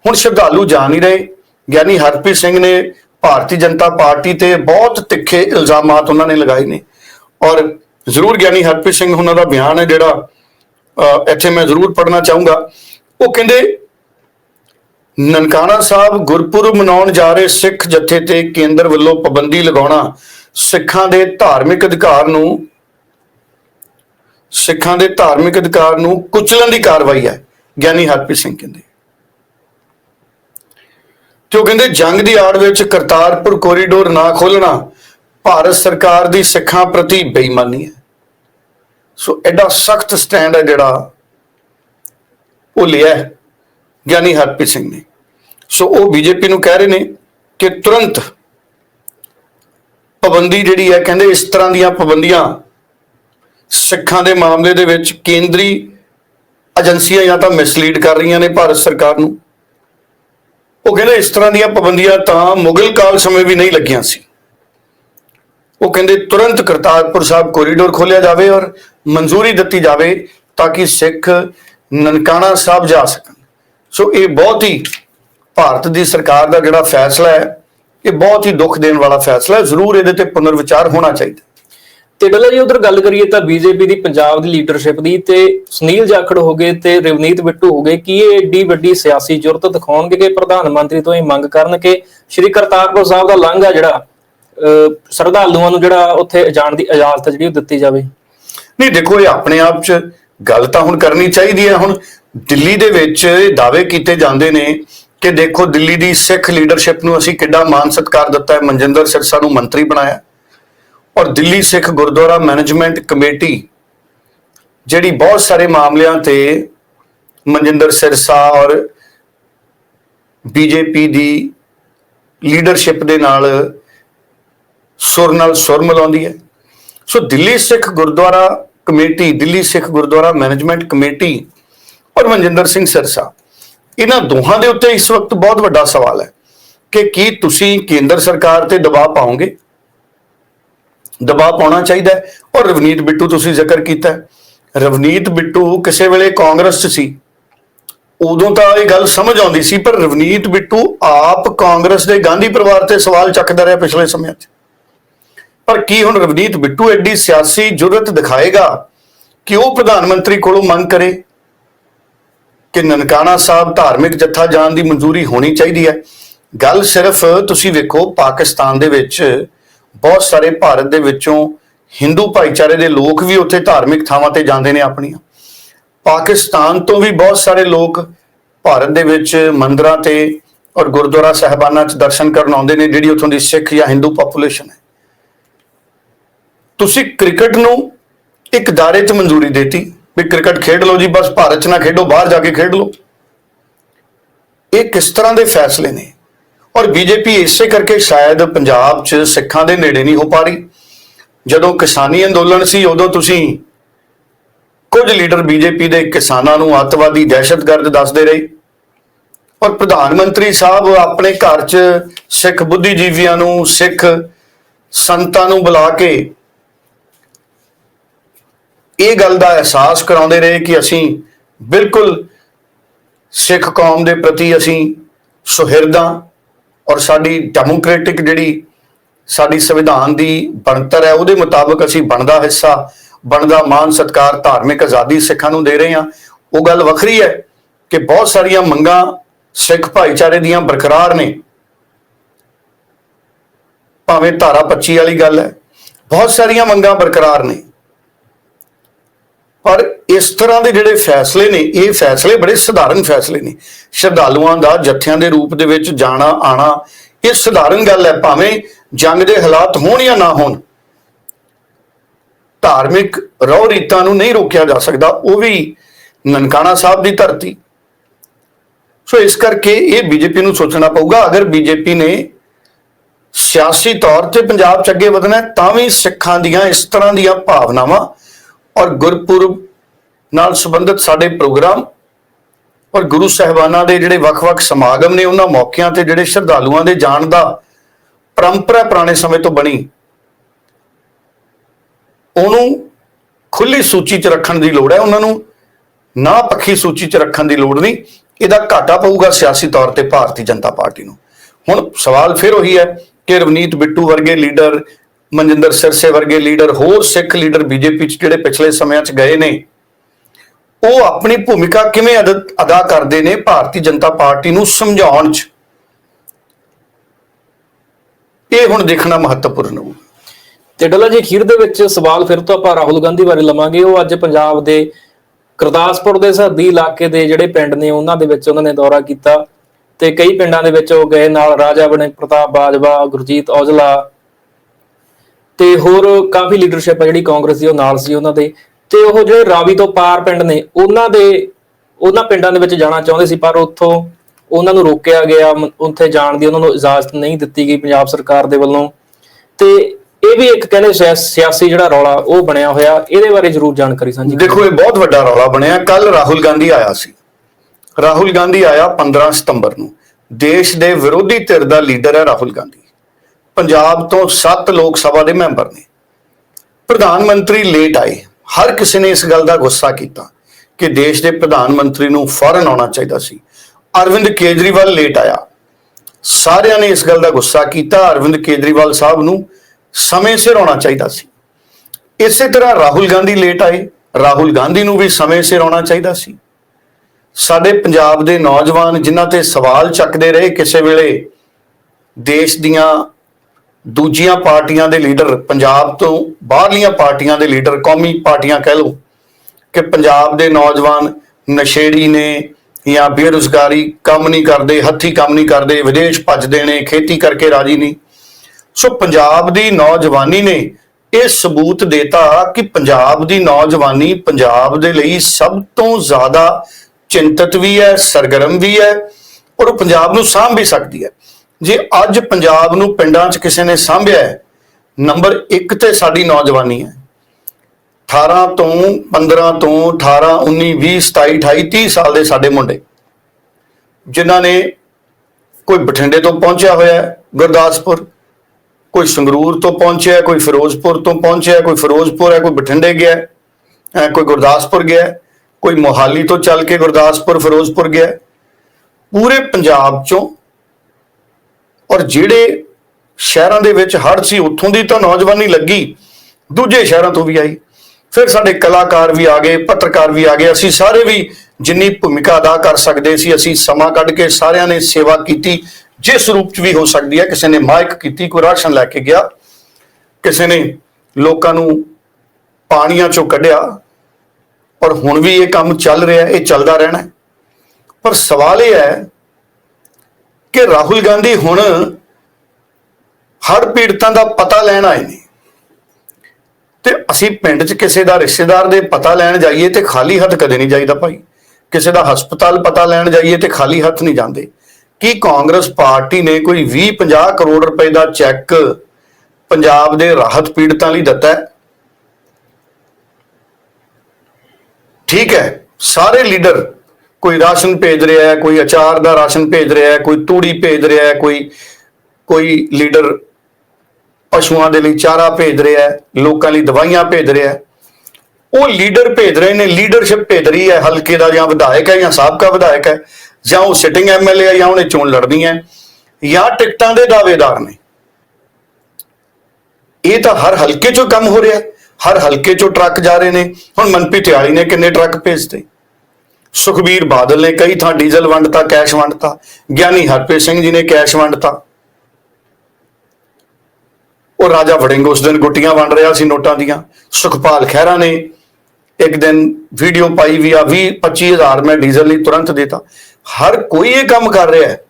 ਹੁਣ ਸ਼ਰਧਾਲੂ ਜਾ ਨਹੀਂ ਰਹੇ। ਗਿਆਨੀ ਹਰਪ੍ਰੀਤ ਸਿੰਘ ਨੇ ਭਾਰਤੀ ਜਨਤਾ ਪਾਰਟੀ ਤੇ ਬਹੁਤ ਤਿੱਖੇ ਇਲਜ਼ਾਮਾਤ ਉਹਨਾਂ ਨੇ ਲਗਾਏ ਨੇ। ਔਰ ਜ਼ਰੂਰ ਗਿਆਨੀ ਹਰਪ੍ਰੀਤ ਸਿੰਘ ਉਹਨਾਂ ਦਾ ਬਿਆਨ ਹੈ ਜਿਹੜਾ ਅਹ, ਇੱਥੇ ਮੈਂ ਜ਼ਰੂਰ ਪੜ੍ਹਨਾ ਚਾਹੂੰਗਾ। ਉਹ ਕਹਿੰਦੇ ਨਨਕਾਣਾ ਸਾਹਿਬ ਗੁਰਪੁਰਬ ਮਨਾਉਣ ਜਾ ਰਹੇ ਸਿੱਖ ਜਥੇ ਤੇ ਕੇਂਦਰ ਵੱਲੋਂ ਪਾਬੰਦੀ ਲਗਾਉਣਾ ਸਿੱਖਾਂ ਦੇ ਧਾਰਮਿਕ ਅਧਿਕਾਰ ਨੂੰ ਸਿੱਖਾਂ ਦੇ ਧਾਰਮਿਕ ਅਧਿਕਾਰ ਨੂੰ ਕੁਚਲਣ ਦੀ ਕਾਰਵਾਈ ਹੈ। ਗਿਆਨੀ ਹਰਪ੍ਰੀਤ ਸਿੰਘ ਕਹਿੰਦੇ। ਤੇ ਉਹ ਕਹਿੰਦੇ, ਜੰਗ ਦੀ ਆੜ ਵਿੱਚ ਕਰਤਾਰਪੁਰ ਕੋਰੀਡੋਰ ਨਾ ਖੋਲਣਾ ਭਾਰਤ ਸਰਕਾਰ ਦੀ ਸਿੱਖਾਂ ਪ੍ਰਤੀ ਬੇਈਮਾਨੀ ਹੈ। ਸੋ ਐਡਾ ਸਖਤ ਸਟੈਂਡ ਹੈ ਜਿਹੜਾ ਉਹ ਲਿਆ ਗਿਆਨੀ ਹਰਪ੍ਰੀਤ ਸਿੰਘ ਨੇ। ਸੋ ਉਹ ਬੀਜੇਪੀ ਨੂੰ ਕਹਿ ਰਹੇ ਨੇ ਕਿ ਤੁਰੰਤ ਪਾਬੰਦੀ ਜਿਹੜੀ ਹੈ, ਕਹਿੰਦੇ ਇਸ ਤਰ੍ਹਾਂ ਦੀਆਂ ਪਾਬੰਦੀਆਂ ਸਿੱਖਾਂ ਦੇ ਮਾਮਲੇ ਦੇ ਵਿੱਚ ਕੇਂਦਰੀ ਏਜੰਸੀਆਂ ਜਾਂ ਤਾਂ ਮਿਸਲੀਡ ਕਰ ਰਹੀਆਂ ਨੇ ਭਾਰਤ ਸਰਕਾਰ ਨੂੰ। ਉਹ ਕਹਿੰਦੇ ਇਸ ਤਰ੍ਹਾਂ ਦੀਆਂ ਪਾਬੰਦੀਆਂ ਤਾਂ ਮੁਗਲ ਕਾਲ ਸਮੇਂ ਵੀ ਨਹੀਂ ਲੱਗੀਆਂ ਸੀ। ਉਹ ਕਹਿੰਦੇ ਤੁਰੰਤ ਕਰਤਾਰਪੁਰ ਸਾਹਿਬ ਕੋਰੀਡੋਰ ਖੋਲਿਆ ਜਾਵੇ ਔਰ ਮਨਜ਼ੂਰੀ ਦਿੱਤੀ ਜਾਵੇ ਤਾਂ ਕਿ ਸਿੱਖ ਨਨਕਾਣਾ ਸਾਹਿਬ ਜਾ ਸਕਣ। ਸੋ ਇਹ ਬਹੁਤ ਹੀ ਭਾਰਤ ਦੀ ਸਰਕਾਰ ਦਾ ਜਿਹੜਾ ਫੈਸਲਾ ਹੈ, ਇਹ ਬਹੁਤ ਹੀ ਦੁੱਖ ਦੇਣ ਵਾਲਾ ਫੈਸਲਾ ਹੈ। ਜ਼ਰੂਰ ਇਹਦੇ ਤੇ ਪੁਨਰ ਵਿਚਾਰ ਹੋਣਾ ਚਾਹੀਦਾ। ਤੇ ਡੱਲਾ ਜੀ ਉਧਰ ਗੱਲ ਕਰੀਏ ਤਾਂ ਬੀਜੇਪੀ ਦੀ ਪੰਜਾਬ ਦੀ ਲੀਡਰਸ਼ਿਪ ਦੀ ਤੇ ਸੁਨੀਲ ਜਾਖੜ ਹੋ ਗਏ ਤੇ ਰਵਨੀਤ ਬਿੱਟੂ ਹੋ ਗਏ ਕੀ ਇਹ ਏਡੀ ਵੱਡੀ ਸਿਆਸੀ ਜੁਰਤ ਦਿਖਾਉਣਗੇ ਕਿ ਪ੍ਰਧਾਨ ਮੰਤਰੀ ਤੋਂ ਇਹ ਮੰਗ ਕਰਨ ਕਿ ਸ਼੍ਰੀ ਕਰਤਾਰਪੁਰ ਸਾਹਿਬ ਦਾ ਲਾਂਘਾ ਜਿਹੜਾ ਅਹ, ਸ਼ਰਧਾਲੂਆਂ ਨੂੰ ਜਿਹੜਾ ਉੱਥੇ ਜਾਣ ਦੀ ਇਜਾਜ਼ਤ ਜਿਹੜੀ ਉਹ ਦਿੱਤੀ ਜਾਵੇ। ਨਹੀਂ ਦੇਖੋ ਇਹ ਆਪਣੇ ਆਪ 'ਚ ਗੱਲ ਤਾਂ ਹੁਣ ਕਰਨੀ ਚਾਹੀਦੀ ਹੈ। ਹੁਣ ਦਿੱਲੀ ਦੇ ਵਿੱਚ ਇਹ ਦਾਅਵੇ ਕੀਤੇ ਜਾਂਦੇ ਨੇ ਕਿ ਦੇਖੋ ਦਿੱਲੀ ਦੀ ਸਿੱਖ ਲੀਡਰਸ਼ਿਪ ਨੂੰ ਅਸੀਂ ਕਿੱਡਾ ਮਾਨ ਸਤਿਕਾਰ ਦਿੱਤਾ ਹੈ। ਮਨਜਿੰਦਰ ਸਿਰਸਾ ਨੂੰ ਮੰਤਰੀ ਬਣਾਇਆ। ਔਰ ਦਿੱਲੀ ਸਿੱਖ ਗੁਰਦੁਆਰਾ ਮੈਨੇਜਮੈਂਟ ਕਮੇਟੀ, ਜਿਹੜੀ ਬਹੁਤ ਸਾਰੇ ਮਾਮਲਿਆਂ ਤੇ ਮਨਜਿੰਦਰ ਸਿਰਸਾ ਔਰ ਬੀਜੇਪੀ ਦੀ ਲੀਡਰਸ਼ਿਪ ਦੇ ਨਾਲ ਸੁਰ ਨਾਲ ਸੁਰ ਮਿਲਾਉਂਦੀ ਹੈ। So Delhi Sikh Gurdwara committee, Delhi Sikh Gurdwara management committee ਔਰ ਮਨਜਿੰਦਰ ਸਿੰਘ ਸਿਰਸਾ, ਇਹਨਾਂ ਦੋਹਾਂ ਦੇ ਉੱਤੇ ਇਸ ਵਕਤ ਬਹੁਤ ਵੱਡਾ ਸਵਾਲ ਹੈ ਕਿ ਕੀ ਤੁਸੀਂ ਕੇਂਦਰ ਸਰਕਾਰ ਤੇ ਦਬਾਅ ਪਾਓਗੇ? ਦਬਾਅ ਪਾਉਣਾ ਚਾਹੀਦਾ ਹੈ। ਔਰ ਰਵਨੀਤ ਬਿੱਟੂ ਤੁਸੀਂ ਜ਼ਿਕਰ ਕੀਤਾ ਰਵਨੀਤ ਬਿੱਟੂ ਕਿਸੇ ਵੇਲੇ ਕਾਂਗਰਸ 'ਚ ਸੀ। ਉਦੋਂ ਤਾਂ ਇਹ ਗੱਲ ਸਮਝ ਆਉਂਦੀ ਸੀ, ਪਰ ਰਵਨੀਤ ਬਿੱਟੂ ਆਪ ਕਾਂਗਰਸ ਦੇ ਗਾਂਧੀ ਪਰਿਵਾਰ ਤੇ ਸਵਾਲ ਚੱਕਦਾ ਰਿਹਾ ਪਿਛਲੇ ਸਮਿਆਂ 'ਚ। ਪਰ ਕੀ ਹੁਣ ਰਵਨੀਤ ਬਿੱਟੂ ਐਡੀ ਸਿਆਸੀ ਜੁਰਤ ਦਿਖਾਏਗਾ? ਕਿ ਉਹ ਪ੍ਰਧਾਨ ਮੰਤਰੀ ਕੋਲੋਂ ਮੰਗ ਕਰੇ? ਕਿ ਨਨਕਾਣਾ ਸਾਹਿਬ ਧਾਰਮਿਕ ਜੱਥਾ ਜਾਣ ਦੀ ਮਨਜ਼ੂਰੀ ਹੋਣੀ ਚਾਹੀਦੀ ਹੈ। ਗੱਲ ਸਿਰਫ ਤੁਸੀਂ ਵੇਖੋ ਪਾਕਿਸਤਾਨ ਦੇ ਵਿੱਚ ਬਹੁਤ ਸਾਰੇ ਭਾਰਤ ਦੇ ਵਿੱਚੋਂ ਹਿੰਦੂ ਭਾਈਚਾਰੇ ਦੇ ਲੋਕ ਵੀ ਉੱਥੇ ਧਾਰਮਿਕ ਥਾਵਾਂ ਤੇ ਜਾਂਦੇ ਨੇ ਆਪਣੀਆਂ। ਪਾਕਿਸਤਾਨ ਤੋਂ ਵੀ ਬਹੁਤ ਸਾਰੇ ਲੋਕ ਭਾਰਤ ਦੇ ਵਿੱਚ ਮੰਦਰਾਂ ਤੇ ਔਰ ਗੁਰਦੁਆਰਾ ਸਾਹਿਬਾਨਾਂ 'ਚ ਦਰਸ਼ਨ ਕਰਨ ਆਉਂਦੇ ਨੇ, ਜਿਹੜੀ ਉੱਥੋਂ ਦੀ ਸਿੱਖ ਜਾਂ ਹਿੰਦੂ ਪੋਪੂਲੇਸ਼ਨ ਹੈ। ਤੁਸੀਂ ਕ੍ਰਿਕਟ ਨੂੰ ਇੱਕ ਦਾਇਰੇ 'ਚ ਮਨਜ਼ੂਰੀ ਦਿੱਤੀ ਵੀ ਕ੍ਰਿਕਟ ਖੇਡ ਲਓ ਜੀ, ਬਸ ਭਾਰਤ 'ਚ ਨਾ ਖੇਡੋ, ਬਾਹਰ ਜਾ ਕੇ ਖੇਡ ਲਓ। ਇਹ ਕਿਸ ਤਰ੍ਹਾਂ ਦੇ ਫੈਸਲੇ ਨੇ? ਔਰ ਬੀਜੇਪੀ ਇਸੇ ਕਰਕੇ ਸ਼ਾਇਦ ਪੰਜਾਬ 'ਚ ਸਿੱਖਾਂ ਦੇ ਨੇੜੇ ਨਹੀਂ ਹੋ ਪਾ ਰਹੀ। ਜਦੋਂ ਕਿਸਾਨੀ ਅੰਦੋਲਨ ਸੀ, ਉਦੋਂ ਤੁਸੀਂ ਕੁਝ ਲੀਡਰ ਬੀਜੇਪੀ ਦੇ ਕਿਸਾਨਾਂ ਨੂੰ ਅੱਤਵਾਦੀ ਦਹਿਸ਼ਤਗਰਦ ਦੱਸਦੇ ਰਹੇ। ਔਰ ਪ੍ਰਧਾਨ ਮੰਤਰੀ ਸਾਹਿਬ ਆਪਣੇ ਘਰ 'ਚ ਸਿੱਖ ਬੁੱਧੀਜੀਵੀਆਂ ਨੂੰ, ਸਿੱਖ ਸੰਤਾਂ ਨੂੰ ਬੁਲਾ ਕੇ ਇਹ ਗੱਲ ਦਾ ਅਹਿਸਾਸ ਕਰਾਉਂਦੇ ਰਹੇ ਕਿ ਅਸੀਂ ਬਿਲਕੁਲ ਸਿੱਖ ਕੌਮ ਦੇ ਪ੍ਰਤੀ ਅਸੀਂ ਸੁਹਿਰਦਾਂ। ਔਰ ਸਾਡੀ ਡੈਮੋਕ੍ਰੈਟਿਕ ਜਿਹੜੀ ਸਾਡੀ ਸੰਵਿਧਾਨ ਦੀ ਬਣਤਰ ਹੈ, ਉਹਦੇ ਮੁਤਾਬਕ ਅਸੀਂ ਬਣਦਾ ਹਿੱਸਾ, ਬਣਦਾ ਮਾਨ ਸਤਕਾਰ ਧਾਰਮਿਕ ਆਜ਼ਾਦੀ ਸਿੱਖਾਂ ਨੂੰ ਦੇ ਰਹੇ ਹਾਂ। ਉਹ ਗੱਲ ਵੱਖਰੀ ਹੈ ਕਿ ਬਹੁਤ ਸਾਰੀਆਂ ਮੰਗਾਂ ਸਿੱਖ ਭਾਈਚਾਰੇ ਦੀਆਂ ਬਰਕਰਾਰ ਨੇ। ਭਾਵੇਂ ਧਾਰਾ 25 ਵਾਲੀ ਗੱਲ ਹੈ, ਬਹੁਤ ਸਾਰੀਆਂ ਮੰਗਾਂ ਬਰਕਰਾਰ ਨੇ। ਪਰ ਇਸ ਤਰ੍ਹਾਂ ਦੇ ਜਿਹੜੇ ਫੈਸਲੇ ਨੇ, ਇਹ ਫੈਸਲੇ ਬੜੇ ਸਧਾਰਨ ਫੈਸਲੇ ਨੇ। ਸ਼ਰਧਾਲੂਆਂ ਦਾ ਜੱਥਿਆਂ ਦੇ ਰੂਪ ਦੇ ਵਿੱਚ ਜਾਣਾ, ਆਣਾ, ਇਹ ਸਧਾਰਨ ਗੱਲ ਹੈ ਭਾਵੇਂ ਜੰਗ ਦੇ ਹਾਲਾਤ ਹੋਣ ਜਾਂ ਨਾ ਹੋਣ। ਧਾਰਮਿਕ ਰਹੁ ਰੀਤਾਂ ਨੂੰ ਨਹੀਂ ਰੋਕਿਆ ਜਾ ਸਕਦਾ, ਉਹ ਵੀ ਨਨਕਾਣਾ ਸਾਹਿਬ ਦੀ ਧਰਤੀ। ਸੋ ਇਸ ਕਰਕੇ ਇਹ ਬੀਜੇਪੀ ਨੂੰ ਸੋਚਣਾ ਪਊਗਾ, ਅਗਰ ਬੀਜੇਪੀ ਨੇ ਸਿਆਸੀ ਤੌਰ ਤੇ ਪੰਜਾਬ 'ਚ ਅੱਗੇ ਵਧਣਾ ਤਾਂ ਵੀ ਸਿੱਖਾਂ ਦੀਆਂ ਇਸ ਤਰ੍ਹਾਂ ਦੀਆਂ ਭਾਵਨਾਵਾਂ ਔਰ ਗੁਰਪੁਰਬ ਨਾਲ ਸੰਬੰਧਿਤ ਸਾਡੇ ਪ੍ਰੋਗਰਾਮ ਔਰ ਗੁਰੂ ਸਾਹਿਬਾਨਾਂ ਦੇ ਜਿਹੜੇ ਵੱਖ-ਵੱਖ ਸਮਾਗਮ ਨੇ ਉਹਨਾਂ ਮੌਕਿਆਂ ਤੇ ਜਿਹੜੇ ਸ਼ਰਧਾਲੂਆਂ ਦੇ ਜਾਣ ਦਾ ਪਰੰਪਰਾ ਪੁਰਾਣੇ ਸਮੇਂ ਤੋਂ ਬਣੀ, ਉਹਨੂੰ ਖੁੱਲੀ ਸੂਚੀ 'ਚ ਰੱਖਣ ਦੀ ਲੋੜ ਹੈ, ਉਹਨਾਂ ਨੂੰ ਨਾ ਪੱਖੀ ਸੂਚੀ 'ਚ ਰੱਖਣ ਦੀ ਲੋੜ ਨਹੀਂ, ਇਹਦਾ ਘਾਟਾ ਪਊਗਾ ਸਿਆਸੀ ਤੌਰ ਤੇ ਭਾਰਤੀ ਜਨਤਾ ਪਾਰਟੀ ਨੂੰ। ਹੁਣ ਸਵਾਲ ਫਿਰ ਉਹੀ ਹੈ ਕਿ ਰਵਨੀਤ ਬਿੱਟੂ ਵਰਗੇ ਲੀਡਰ ਮਨਜਿੰਦਰ ਸਿਰਸੇ ਵਰਗੇ ਲੀਡਰ, ਹੋਰ ਸਿੱਖ ਲੀਡਰ ਬੀਜੇਪੀ 'ਚ ਜਿਹੜੇ ਪਿਛਲੇ ਸਮਿਆਂ 'ਚ ਗਏ ਨੇ, ਉਹ ਆਪਣੀ ਭੂਮਿਕਾ ਕਿਵੇਂ ਅਦਾ ਕਰਦੇ ਨੇ ਭਾਰਤੀ ਜਨਤਾ ਪਾਰਟੀ ਨੂੰ ਸਮਝਾਉਣ 'ਚ? ਇਹ ਹੁਣ ਦੇਖਣਾ ਮਹੱਤਵਪੂਰਨ ਹੋਊ। ਤੇ ਡੱਲਾ ਜੀ, ਅਖੀਰ ਦੇ ਵਿੱਚ ਸਵਾਲ ਫਿਰ ਤੋਂ ਆਪਾਂ ਰਾਹੁਲ ਗਾਂਧੀ ਬਾਰੇ ਲਵਾਂਗੇ। ਉਹ ਅੱਜ ਪੰਜਾਬ ਦੇ ਗੁਰਦਾਸਪੁਰ ਦੇ ਸਰਹੱਦੀ ਇਲਾਕੇ ਦੇ ਜਿਹੜੇ ਪਿੰਡ ਨੇ, ਉਹਨਾਂ ਦੇ ਵਿੱਚ ਉਹਨਾਂ ਨੇ ਦੌਰਾ ਕੀਤਾ ਤੇ ਕਈ ਪਿੰਡਾਂ ਦੇ ਵਿੱਚ ਉਹ ਗਏ। ਨਾਲ ਰਾਜਾ ਬਣੇ ਪ੍ਰਤਾਪ ਬਾਜਵਾ, ਗੁਰਜੀਤ ਔਜਲਾ ਤੇ ਹੋਰ ਕਾਫੀ ਲੀਡਰਸ਼ਿਪ ਆ ਜਿਹੜੀ ਕਾਂਗਰਸ ਦੀ ਉਹ ਨਾਲ ਸੀ ਉਹਨਾਂ ਦੇ। ਤੇ ਉਹ ਜਿਹੜੇ ਰਾਵੀ ਤੋਂ ਪਾਰ ਪਿੰਡ ਨੇ ਉਹਨਾਂ ਦੇ ਉਹਨਾਂ ਪਿੰਡਾਂ ਦੇ ਵਿੱਚ ਜਾਣਾ ਚਾਹੁੰਦੇ ਸੀ ਪਰ ਉੱਥੋਂ ਉਹਨਾਂ ਨੂੰ ਰੋਕਿਆ ਗਿਆ ਉੱਥੇ ਜਾਣ ਦੀ ਉਹਨਾਂ ਨੂੰ ਇਜਾਜ਼ਤ ਨਹੀਂ ਦਿੱਤੀ ਗਈ ਪੰਜਾਬ ਸਰਕਾਰ ਦੇ ਵੱਲੋਂ। ਤੇ ਇਹ ਵੀ ਇੱਕ ਕਹਿੰਦੇ ਸਿਆ- ਸਿਆਸੀ ਜਿਹੜਾ ਰੌਲਾ ਉਹ ਬਣਿਆ ਹੋਇਆ। ਇਹਦੇ ਬਾਰੇ ਜ਼ਰੂਰ ਜਾਣਕਾਰੀ ਸਾਂਝੀ। ਦੇਖੋ ਇਹ ਬਹੁਤ ਵੱਡਾ ਰੌਲਾ ਬਣਿਆ। ਕੱਲ ਰਾਹੁਲ ਗਾਂਧੀ ਆਇਆ ਸੀ। ਰਾਹੁਲ ਗਾਂਧੀ ਆਇਆ 15 ਸਤੰਬਰ ਨੂੰ। ਦੇਸ਼ ਦੇ ਵਿਰੋਧੀ ਧਿਰ ਦਾ ਲੀਡਰ ਹੈ ਰਾਹੁਲ ਗਾਂਧੀ। ਪੰਜਾਬ ਤੋਂ 7 ਲੋਕ ਸਭਾ ਦੇ ਮੈਂਬਰ ਨੇ। ਪ੍ਰਧਾਨ ਮੰਤਰੀ ਲੇਟ ਆਏ। ਹਰ ਕਿਸੇ ਨੇ ਇਸ ਗੱਲ ਦਾ ਗੁੱਸਾ ਕੀਤਾ ਕਿ ਦੇਸ਼ ਦੇ ਪ੍ਰਧਾਨ ਮੰਤਰੀ ਨੂੰ ਫੌਰਨ ਆਉਣਾ ਚਾਹੀਦਾ ਸੀ। ਅਰਵਿੰਦ ਕੇਜਰੀਵਾਲ ਲੇਟ ਆਇਆ। ਸਾਰਿਆਂ ਨੇ ਇਸ ਗੱਲ ਦਾ ਗੁੱਸਾ ਕੀਤਾ। ਅਰਵਿੰਦ ਕੇਜਰੀਵਾਲ ਸਾਹਿਬ ਨੂੰ ਸਮੇਂ ਸਿਰ ਆਉਣਾ ਚਾਹੀਦਾ ਸੀ। ਇਸੇ ਤਰ੍ਹਾਂ ਰਾਹੁਲ ਗਾਂਧੀ ਲੇਟ ਆਏ। ਰਾਹੁਲ ਗਾਂਧੀ ਨੂੰ ਵੀ ਸਮੇਂ ਸਿਰ ਆਉਣਾ ਚਾਹੀਦਾ ਸੀ। ਸਾਡੇ ਪੰਜਾਬ ਦੇ ਨੌਜਵਾਨ ਜਿਨ੍ਹਾਂ ਤੇ ਸਵਾਲ ਚੱਕਦੇ ਰਹੇ ਕਿਸੇ ਵੇਲੇ ਦੇਸ਼ ਦੀਆਂ ਦੂਜੀਆਂ ਪਾਰਟੀਆਂ ਦੇ ਲੀਡਰ, ਪੰਜਾਬ ਤੋਂ ਬਾਹਰਲੀਆਂ ਪਾਰਟੀਆਂ ਦੇ ਲੀਡਰ, ਕੌਮੀ ਪਾਰਟੀਆਂ ਕਹਿ ਲਓ, ਕਿ ਪੰਜਾਬ ਦੇ ਨੌਜਵਾਨ ਨਸ਼ੇੜੀ ਨੇ ਜਾਂ ਬੇਰੁਜ਼ਗਾਰੀ ਕੰਮ ਨਹੀਂ ਕਰਦੇ, ਹੱਥੀ ਕੰਮ ਨਹੀਂ ਕਰਦੇ, ਵਿਦੇਸ਼ ਭੱਜਦੇ ਨੇ, ਖੇਤੀ ਕਰਕੇ ਰਾਜੀ ਨਹੀਂ। ਸੋ ਪੰਜਾਬ ਦੀ ਨੌਜਵਾਨੀ ਨੇ ਇਹ ਸਬੂਤ ਦੇਤਾ ਕਿ ਪੰਜਾਬ ਦੀ ਨੌਜਵਾਨੀ ਪੰਜਾਬ ਦੇ ਲਈ ਸਭ ਤੋਂ ਜ਼ਿਆਦਾ ਚਿੰਤਤ ਵੀ ਹੈ, ਸਰਗਰਮ ਵੀ ਹੈ ਔਰ ਉਹ ਪੰਜਾਬ ਨੂੰ ਸਾਂਭ ਵੀ ਸਕਦੀ ਹੈ। ਜੇ ਅੱਜ ਪੰਜਾਬ ਨੂੰ ਪਿੰਡਾਂ 'ਚ ਕਿਸੇ ਨੇ ਸਾਂਭਿਆ ਹੈ, ਨੰਬਰ 1 ਤੇ ਸਾਡੀ ਨੌਜਵਾਨੀ ਹੈ। 18 ਤੋਂ 15 ਤੋਂ 18 19 20 27 28 30 ਸਾਲ ਦੇ ਸਾਡੇ ਮੁੰਡੇ, ਜਿਨ੍ਹਾਂ ਨੇ ਕੋਈ ਬਠਿੰਡੇ ਤੋਂ ਪਹੁੰਚਿਆ ਹੋਇਆ ਗੁਰਦਾਸਪੁਰ, ਕੋਈ ਸੰਗਰੂਰ ਤੋਂ ਪਹੁੰਚਿਆ ਕੋਈ ਫਿਰੋਜ਼ਪੁਰ ਤੋਂ ਪਹੁੰਚਿਆ ਕੋਈ ਫਿਰੋਜ਼ਪੁਰ ਹੈ, ਕੋਈ ਬਠਿੰਡੇ ਗਿਆ ਕੋਈ ਗੁਰਦਾਸਪੁਰ ਗਿਆ ਕੋਈ ਮੋਹਾਲੀ ਤੋਂ ਚੱਲ ਕੇ ਗੁਰਦਾਸਪੁਰ, ਫਿਰੋਜ਼ਪੁਰ ਗਿਆ ਪੂਰੇ ਪੰਜਾਬ ਚੋਂ ਔਰ ਜਿਹੜੇ ਸ਼ਹਿਰਾਂ ਦੇ ਵਿੱਚ ਹੜ੍ਹ ਸੀ, ਉੱਥੋਂ ਦੀ ਤਾਂ ਨੌਜਵਾਨੀ ਲੱਗੀ, ਦੂਜੇ ਸ਼ਹਿਰਾਂ ਤੋਂ ਵੀ ਆਈ। ਫਿਰ ਸਾਡੇ ਕਲਾਕਾਰ ਵੀ ਆ ਗਏ, ਪੱਤਰਕਾਰ ਵੀ ਆ ਗਏ। ਅਸੀਂ ਸਾਰੇ ਵੀ ਜਿੰਨੀ ਭੂਮਿਕਾ ਅਦਾ ਕਰ ਸਕਦੇ ਸੀ, ਅਸੀਂ ਸਮਾਂ ਕੱਢ ਕੇ ਸਾਰਿਆਂ ਨੇ ਸੇਵਾ ਕੀਤੀ, ਜਿਸ ਰੂਪ 'ਚ ਵੀ ਹੋ ਸਕਦੀ ਹੈ। ਕਿਸੇ ਨੇ ਮਾਈਕ ਕੀਤੀ, ਕੋਈ ਰਾਸ਼ਨ ਲੈ ਕੇ ਗਿਆ, ਕਿਸੇ ਨੇ ਲੋਕਾਂ ਨੂੰ ਪਾਣੀਆਂ ਚੋਂ ਕੱਢਿਆ। ਔਰ ਹੁਣ ਵੀ ਇਹ ਕੰਮ ਚੱਲ ਰਿਹਾ ਇਹ ਚੱਲਦਾ ਰਹਿਣਾ ਪਰ ਸਵਾਲ ਇਹ ਹੈ ਕਿ ਰਾਹੁਲ ਗਾਂਧੀ ਹੁਣ ਹੜ ਪੀੜਤਾਂ ਦਾ ਪਤਾ ਲੈਣ ਆਏ ਨੇ। ਤੇ ਅਸੀਂ ਪਿੰਡ 'ਚ ਕਿਸੇ ਦਾ ਰਿਸ਼ਤੇਦਾਰ ਦੇ ਪਤਾ ਲੈਣ ਜਾਈਏ ਤੇ ਖਾਲੀ ਹੱਥ ਕਦੇ ਨਹੀਂ ਜਾਈਦਾ ਭਾਈ। ਕਿਸੇ ਦਾ ਹਸਪਤਾਲ ਪਤਾ ਲੈਣ ਜਾਈਏ ਤੇ ਖਾਲੀ ਹੱਥ ਨਹੀਂ ਜਾਂਦੇ। ਕੀ ਕਾਂਗਰਸ ਪਾਰਟੀ ਨੇ ਕੋਈ 20 50 ਕਰੋੜ ਰੁਪਏ ਦਾ ਚੈੱਕ ਪੰਜਾਬ ਦੇ ਰਾਹਤ ਪੀੜਤਾਂ ਲਈ ਦਿੱਤਾ ਹੈ? ਠੀਕ ਹੈ, ਸਾਰੇ ਲੀਡਰ ਕੋਈ ਰਾਸ਼ਨ ਭੇਜ ਰਿਹਾ ਹੈ, ਕੋਈ ਅਚਾਰ ਦਾ ਰਾਸ਼ਨ ਭੇਜ ਰਿਹਾ ਹੈ, ਕੋਈ ਤੂੜੀ ਭੇਜ ਰਿਹਾ ਹੈ, ਕੋਈ ਕੋਈ ਲੀਡਰ ਪਸ਼ੂਆਂ ਦੇ ਲਈ ਚਾਰਾ ਭੇਜ ਰਿਹਾ ਹੈ, ਲੋਕਾਂ ਲਈ ਦਵਾਈਆਂ ਭੇਜ ਰਿਹਾ ਹੈ। ਉਹ ਲੀਡਰ ਭੇਜ ਰਹੇ ਨੇ, ਲੀਡਰਸ਼ਿਪ ਭੇਜ ਰਹੀ ਹੈ, ਹਲਕੇ ਦਾ ਜਾਂ ਵਿਧਾਇਕ ਹੈ ਜਾਂ ਸਾਬਕਾ ਵਿਧਾਇਕ ਹੈ, ਜਾਂ ਉਹ ਸਿਟਿੰਗ ਐਮਐਲਏ ਹੈ ਜਾਂ ਉਹਨੇ ਚੋਣ ਲੜਨੀ ਹੈ, ਜਾਂ ਟਿਕਟਾਂ ਦੇ ਦਾਅਵੇਦਾਰ ਨੇ। ਇਹ ਤਾਂ ਹਰ ਹਲਕੇ 'ਚੋਂ ਕੰਮ ਹੋ ਰਿਹਾ ਹਰ ਹਲਕੇ 'ਚੋਂ ਟਰੱਕ ਜਾ ਰਹੇ ਨੇ। ਹੁਣ ਮਨਪ੍ਰੀਤ ਤਿਆੜੀ ਨੇ ਕਿੰਨੇ ਟਰੱਕ ਭੇਜਤੇ? ਸੁਖਬੀਰ ਬਾਦਲ ਨੇ ਕਈ ਥਾਂ ਡੀਜ਼ਲ ਵੰਡਤਾ, ਕੈਸ਼ ਵੰਡਤਾ। ਗਿਆਨੀ ਹਰਪ੍ਰੀਤ ਸਿੰਘ ਜੀ ਨੇ ਕੈਸ਼ ਵੰਡਤਾ। ਉਹ ਰਾਜਾ ਵੜਿੰਗ ਉਸ ਦਿਨ ਗੁੱਟੀਆਂ ਵੰਡ ਰਿਹਾ ਸੀ ਨੋਟਾਂ ਦੀਆਂ। ਸੁਖਪਾਲ ਖਹਿਰਾ ਨੇ ਇੱਕ ਦਿਨ ਵੀਡੀਓ ਪਾਈ ਵੀ ਆ 20 25000 ਮੈਂ ਡੀਜ਼ਲ ਲਈ ਤੁਰੰਤ ਦੇਤਾ। ਹਰ ਕੋਈ ਇਹ ਕੰਮ ਕਰ ਰਿਹਾ ਹੈ।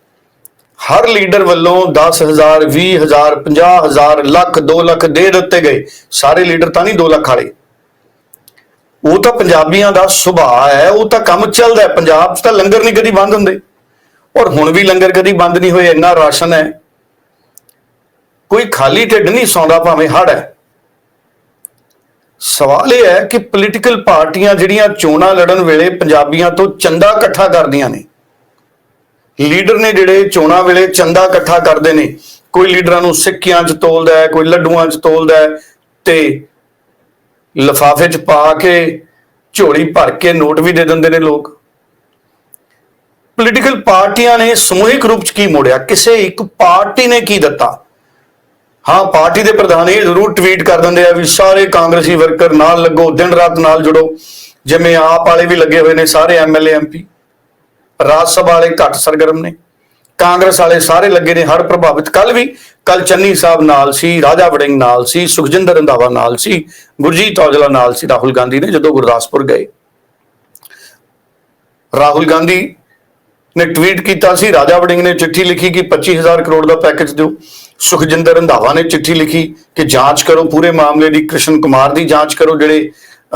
ਹਰ ਲੀਡਰ ਵੱਲੋਂ 10000 20000 50000 ਲੱਖ 2 ਲੱਖ ਦੇ ਦਿੱਤੇ ਗਏ। ਸਾਰੇ ਲੀਡਰ ਤਾਂ ਨਹੀਂ 2 ਲੱਖ ਵਾਲੇ। ਉਹ ਤਾਂ ਪੰਜਾਬੀਆਂ ਦਾ ਸੁਭਾਅ ਹੈ, ਉਹ ਤਾਂ ਕੰਮ ਚੱਲਦਾ ਹੈ। ਪੰਜਾਬ 'ਚ ਤਾਂ ਲੰਗਰ ਨਹੀਂ ਕਦੀ ਬੰਦ ਹੁੰਦੇ। ਔਰ ਹੁਣ ਵੀ ਲੰਗਰ ਕਦੀ ਬੰਦ ਨਹੀਂ ਹੋਏ, ਇੰਨਾ ਰਾਸ਼ਨ ਹੈ। ਕੋਈ ਖਾਲੀ ਢਿੱਡ ਨਹੀਂ ਸੌਂਦਾ, ਭਾਵੇਂ ਹੜ ਹੈ। ਸਵਾਲ ਇਹ ਹੈ ਕਿ ਪੋਲੀਟੀਕਲ ਪਾਰਟੀਆਂ ਜਿਹੜੀਆਂ ਚੋਣਾਂ ਲੜਨ ਵੇਲੇ ਪੰਜਾਬੀਆਂ ਤੋਂ ਚੰਦਾ ਇਕੱਠਾ ਕਰਦੀਆਂ ਨੇ, ਲੀਡਰ ਨੇ ਜਿਹੜੇ ਚੋਣਾਂ ਵੇਲੇ ਚੰਦਾ ਇਕੱਠਾ ਕਰਦੇ ਨੇ, ਕੋਈ ਲੀਡਰਾਂ ਨੂੰ ਸਿੱਕਿਆਂ 'ਚ ਤੋਲਦਾ ਹੈ, ਕੋਈ ਲੱਡੂਆਂ 'ਚ ਤੋਲਦਾ ਹੈ ਤੇ ਲਫਾਫੇ 'ਚ ਪਾ ਕੇ ਝੋਲੀ ਭਰ ਕੇ ਨੋਟ ਵੀ ਦੇ ਦਿੰਦੇ ਨੇ ਲੋਕ। ਪੋਲੀਟੀਕਲ ਪਾਰਟੀਆਂ ਨੇ ਸਮੂਹਿਕ ਰੂਪ 'ਚ ਕੀ ਮੋੜਿਆ? ਕਿਸੇ ਇੱਕ ਪਾਰਟੀ ਨੇ ਕੀ ਦਿੱਤਾ? ਹਾਂ, ਪਾਰਟੀ ਦੇ ਪ੍ਰਧਾਨ ਇਹ ਜ਼ਰੂਰ ਟਵੀਟ ਕਰ ਦਿੰਦੇ ਆ ਵੀ ਸਾਰੇ ਕਾਂਗਰਸੀ ਵਰਕਰ ਨਾਲ ਲੱਗੋ, ਦਿਨ ਰਾਤ ਨਾਲ ਜੁੜੋ। ਜਿਵੇਂ ਆਪ ਵਾਲੇ ਵੀ ਲੱਗੇ ਹੋਏ ਨੇ, ਸਾਰੇ ਐਮਐਲਏ ਐਮਪੀ ਰਾਜ ਸਭਾ ਵਾਲੇ ਘੱਟ ਸਰਗਰਮ ਨੇ। ਕਾਂਗਰਸ ਵਾਲੇ ਸਾਰੇ ਲੱਗੇ ਨੇ ਹੜ ਪ੍ਰਭਾਵਿਤ। ਕੱਲ ਵੀ ਕੱਲ ਚੰਨੀ ਸਾਹਿਬ ਨਾਲ ਸੀ ਰਾਜਾ ਵੜਿੰਗ ਨਾਲ ਸੀ ਸੁਖਜਿੰਦਰ ਰੰਧਾਵਾ ਨਾਲ ਸੀ ਗੁਰਜੀਤ ਔਜਲਾ ਨਾਲ ਸੀ ਰਾਹੁਲ ਗਾਂਧੀ ਨੇ ਜਦੋਂ ਗੁਰਦਾਸਪੁਰ ਗਏ। ਰਾਹੁਲ ਗਾਂਧੀ ਨੇ ਟਵੀਟ ਕੀਤਾ ਸੀ ਰਾਜਾ ਵੜਿੰਗ ਨੇ ਚਿੱਠੀ ਲਿਖੀ ਕਿ 25000 ਕਰੋੜ ਦਾ ਪੈਕੇਜ ਦਿਓ। ਸੁਖਜਿੰਦਰ ਰੰਧਾਵਾ ਨੇ ਚਿੱਠੀ ਲਿਖੀ ਕਿ ਜਾਂਚ ਕਰੋ ਪੂਰੇ ਮਾਮਲੇ ਦੀ ਕ੍ਰਿਸ਼ਨ ਕੁਮਾਰ ਦੀ ਜਾਂਚ ਕਰੋ ਜਿਹੜੇ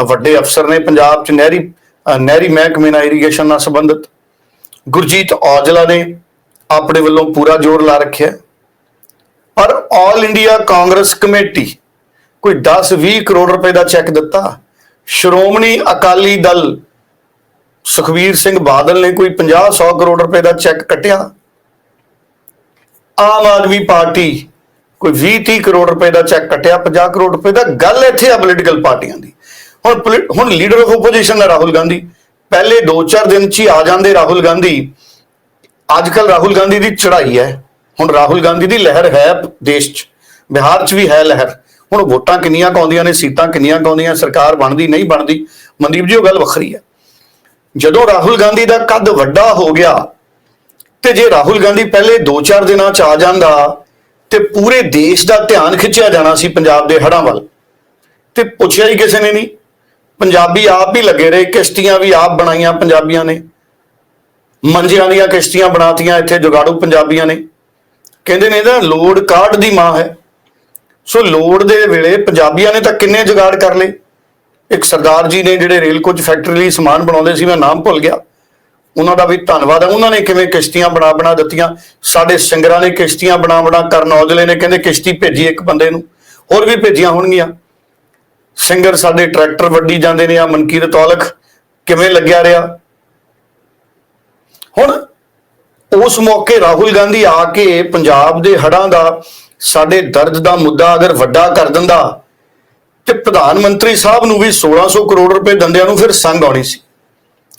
ਵੱਡੇ ਅਫਸਰ ਨੇ ਪੰਜਾਬ 'ਚ ਨਹਿਰੀ ਅ, ਨਹਿਰੀ ਮਹਿਕਮੇ ਨਾਲ ਇਰੀਗੇਸ਼ਨ ਨਾਲ ਸੰਬੰਧਿਤ। ਗੁਰਜੀਤ ਔਜਲਾ ਨੇ ਆਪਣੇ ਵੱਲੋਂ ਪੂਰਾ ਜ਼ੋਰ ਲਾ ਰੱਖਿਆ ਪਰ ਆਲ ਇੰਡੀਆ ਕਾਂਗਰਸ ਕਮੇਟੀ ਕੋਈ 10-20 ਕਰੋੜ ਰੁਪਏ ਦਾ ਚੈੱਕ ਦਿੱਤਾ। ਸ਼੍ਰੋਮਣੀ ਅਕਾਲੀ ਦਲ ਸੁਖਵੀਰ ਸਿੰਘ ਬਾਦਲ ਨੇ ਕੋਈ 50-100 ਕਰੋੜ ਰੁਪਏ ਦਾ ਚੈੱਕ ਕੱਟਿਆ। ਆਮ ਆਦਮੀ ਪਾਰਟੀ ਕੋਈ 20-30 ਕਰੋੜ ਰੁਪਏ ਦਾ ਚੈੱਕ ਕੱਟਿਆ। 50 ਕਰੋੜ ਰੁਪਏ ਦਾ ਗੱਲ ਇੱਥੇ ਆ ਪੋਲੀਟੀਕਲ ਪਾਰਟੀਆਂ ਦੀ। ਹੁਣ ਪੋਲੀ- ਹੁਣ ਲੀਡਰ ਆਫ ਆਪੋਜੀਸ਼ਨ ਹੈ ਰਾਹੁਲ ਗਾਂਧੀ। ਪਹਿਲੇ 2-4 ਦਿਨ ਚ ਹੀ ਆ ਜਾਂਦੇ ਰਾਹੁਲ ਗਾਂਧੀ। ਅੱਜ ਕੱਲ ਰਾਹੁਲ ਗਾਂਧੀ ਦੀ ਚੜ੍ਹਾਈ ਹੈ। ਹੁਣ ਰਾਹੁਲ ਗਾਂਧੀ ਦੀ ਲਹਿਰ ਹੈ ਦੇਸ਼ 'ਚ। ਬਿਹਾਰ 'ਚ ਵੀ ਹੈ ਲਹਿਰ। ਹੁਣ ਵੋਟਾਂ ਕਿੰਨੀਆਂ ਕੁ ਆਉਂਦੀਆਂ ਨੇ, ਸੀਟਾਂ ਕਿੰਨੀਆਂ ਕੁ ਆਉਂਦੀਆਂ, ਸਰਕਾਰ ਬਣਦੀ, ਨਹੀਂ ਬਣਦੀ, ਮਨਦੀਪ ਜੀ, ਉਹ ਗੱਲ ਵੱਖਰੀ ਹੈ। ਜਦੋਂ ਰਾਹੁਲ ਗਾਂਧੀ ਦਾ ਕੱਦ ਵੱਡਾ ਹੋ ਗਿਆ ਤੇ ਜੇ ਰਾਹੁਲ ਗਾਂਧੀ ਪਹਿਲੇ 2-4 ਦਿਨਾਂ 'ਚ ਆ ਜਾਂਦਾ ਤੇ ਪੂਰੇ ਦੇਸ਼ ਦਾ ਧਿਆਨ ਖਿੱਚਿਆ ਜਾਣਾ ਸੀ ਪੰਜਾਬ ਦੇ ਹੜ੍ਹਾਂ ਵੱਲ, ਤੇ ਪੁੱਛਿਆ ਹੀ ਕਿਸੇ ਨੇ ਨਹੀਂ। ਪੰਜਾਬੀ ਆਪ ਹੀ ਲੱਗੇ ਰਹੇ, ਕਿਸ਼ਤੀਆਂ ਵੀ ਆਪ ਬਣਾਈਆਂ ਪੰਜਾਬੀਆਂ ਨੇ। ਮੰਜਿਆਂ ਦੀਆਂ ਕਿਸ਼ਤੀਆਂ ਬਣਾਤੀਆਂ ਇੱਥੇ, ਜੁਗਾੜੂ ਪੰਜਾਬੀਆਂ ਨੇ। ਕਹਿੰਦੇ ਨੇ ਇਹਦਾ ਲੋੜ ਕਾਢ ਦੀ ਮਾਂ ਹੈ। ਸੋ ਲੋੜ ਦੇ ਵੇਲੇ ਪੰਜਾਬੀਆਂ ਨੇ ਤਾਂ ਕਿੰਨੇ ਜੁਗਾੜ ਕਰ ਲਏ। ਇੱਕ ਸਰਦਾਰ ਜੀ ਨੇ ਜਿਹੜੇ ਰੇਲ ਕੋਚ ਫੈਕਟਰੀ ਲਈ ਸਮਾਨ ਬਣਾਉਂਦੇ ਸੀ, ਮੈਂ ਨਾਮ ਭੁੱਲ ਗਿਆ। ਉਹਨਾਂ ਦਾ ਵੀ ਧੰਨਵਾਦ ਹੈ। ਉਹਨਾਂ ਨੇ ਕਿਵੇਂ ਕਿਸ਼ਤੀਆਂ ਬਣਾ ਬਣਾ ਦਿੱਤੀਆਂ। ਸਾਡੇ ਸਿੰਗਰਾਂ ਨੇ ਕਿਸ਼ਤੀਆਂ ਬਣਾ ਬਣਾ ਕਰਨ ਔਜਲੇ ਨੇ, ਕਹਿੰਦੇ ਕਿਸ਼ਤੀ ਭੇਜੀ ਇੱਕ ਬੰਦੇ ਨੂੰ। ਹੋਰ ਵੀ ਭੇਜੀਆਂ ਹੋਣਗੀਆਂ। ਸਿੰਗਰ ਸਾਡੇ ਟਰੈਕਟਰ ਵੱਡੀ ਜਾਂਦੇ ਨੇ ਆ ਮਨਕੀਰਤ ਔਲਖ ਕਿਵੇਂ ਲੱਗਿਆ ਰਿਹਾ? ਹੁਣ ਉਸ ਮੌਕੇ ਰਾਹੁਲ ਗਾਂਧੀ ਆ ਕੇ ਪੰਜਾਬ ਦੇ ਹੜ੍ਹਾਂ ਦਾ, ਸਾਡੇ ਦਰਦ ਦਾ ਮੁੱਦਾ ਅਗਰ ਵੱਡਾ ਕਰ ਦਿੰਦਾ, ਤੇ ਪ੍ਰਧਾਨ ਮੰਤਰੀ ਸਾਹਿਬ ਨੂੰ ਵੀ 1600 ਕਰੋੜ ਰੁਪਏ ਦੰਦਿਆਂ ਨੂੰ ਫਿਰ ਸੰਗ ਆਉਣੀ ਸੀ।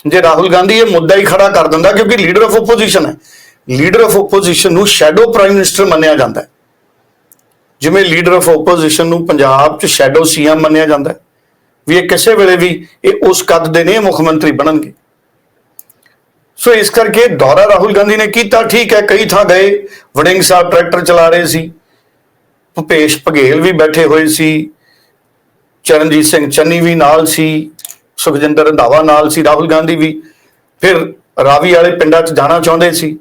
ਜੇ ਰਾਹੁਲ ਗਾਂਧੀ ਇਹ ਮੁੱਦਾ ਹੀ ਖੜਾ ਕਰ ਦਿੰਦਾ, ਕਿਉਂਕਿ ਲੀਡਰ ਆਫ ਆਪੋਜੀਸ਼ਨ ਹੈ। ਲੀਡਰ ਆਫ ਆਪੋਜੀਸ਼ਨ ਨੂੰ ਸ਼ੈਡੋ ਪ੍ਰਾਈਮ ਮਿਨਿਸਟਰ ਮੰਨਿਆ ਜਾਂਦਾ ਹੈ। ਜਿਵੇਂ ਲੀਡਰ ਆਫ ਆਪੋਜੀਸ਼ਨ ਨੂੰ ਪੰਜਾਬ 'ਚ ਸ਼ੈਡੋ ਸੀਐਮ ਮੰਨਿਆ ਜਾਂਦਾ ਵੀ ਇਹ ਕਿਸੇ ਵੇਲੇ ਵੀ ਇਹ ਉਸ ਕੱਦ ਦੇ ਨੇ ਮੁੱਖ ਮੰਤਰੀ ਬਣਨਗੇ। ਸੋ ਇਸ ਕਰਕੇ ਦੌਰਾ ਰਾਹੁਲ ਗਾਂਧੀ ਨੇ ਕੀਤਾ, ਠੀਕ ਹੈ, ਕਈ ਥਾਂ ਗਏ। ਵੜਿੰਗ ਸਾਹਿਬ ਟਰੈਕਟਰ ਚਲਾ ਰਹੇ ਸੀ। ਭੁਪੇਸ਼ ਬਘੇਲ ਵੀ ਬੈਠੇ ਹੋਏ ਸੀ। ਚਰਨਜੀਤ ਸਿੰਘ ਚੰਨੀ ਵੀ ਨਾਲ ਸੀ। ਸੁਖਜਿੰਦਰ ਰੰਧਾਵਾ ਨਾਲ ਸੀ, ਰਾਹੁਲ ਗਾਂਧੀ ਵੀ। ਫਿਰ ਰਾਵੀ ਵਾਲੇ ਪਿੰਡਾਂ 'ਚ ਜਾਣਾ ਚਾਹੁੰਦੇ ਸੀ।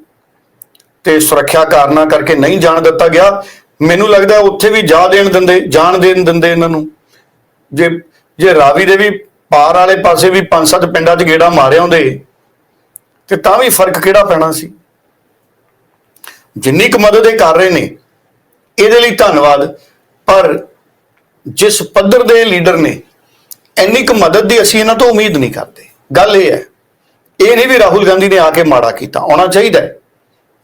ਤੇ ਸੁਰੱਖਿਆ ਕਾਰਨਾਂ ਕਰਕੇ ਨਹੀਂ ਜਾਣ ਦਿੱਤਾ ਗਿਆ। ਮੈਨੂੰ ਲੱਗਦਾ ਉੱਥੇ ਵੀ ਜਾ ਦੇਣ ਦਿੰਦੇ, ਜਾਣ ਦੇਣ ਦਿੰਦੇ ਇਹਨਾਂ ਨੂੰ। ਜੇ ਜੇ ਰਾਵੀ ਦੇ ਵੀ ਪਾਰ ਵਾਲੇ ਪਾਸੇ ਵੀ ਪੰਜ ਸੱਤ ਪਿੰਡਾਂ 'ਚ ਗੇੜਾ ਮਾਰਿਆ ਹੁੰਦੇ ਤੇ ਤਾਂ ਵੀ ਫ਼ਰਕ ਕਿਹੜਾ ਪੈਣਾ ਸੀ? ਜਿੰਨੀ ਕੁ ਮਦਦ ਇਹ ਕਰ ਰਹੇ ਨੇ, ਇਹਦੇ ਲਈ ਧੰਨਵਾਦ। ਪਰ ਜਿਸ ਪੱਧਰ ਦੇ ਲੀਡਰ ਨੇ, ਇੰਨੀ ਕੁ ਮਦਦ ਦੀ ਅਸੀਂ ਇਹਨਾਂ ਤੋਂ ਉਮੀਦ ਨਹੀਂ ਕਰਦੇ। ਗੱਲ ਇਹ ਹੈ, ਇਹ ਨਹੀਂ ਵੀ ਰਾਹੁਲ ਗਾਂਧੀ ਨੇ ਆ ਕੇ ਮਾੜਾ ਕੀਤਾ, ਆਉਣਾ ਚਾਹੀਦਾ ਹੈ।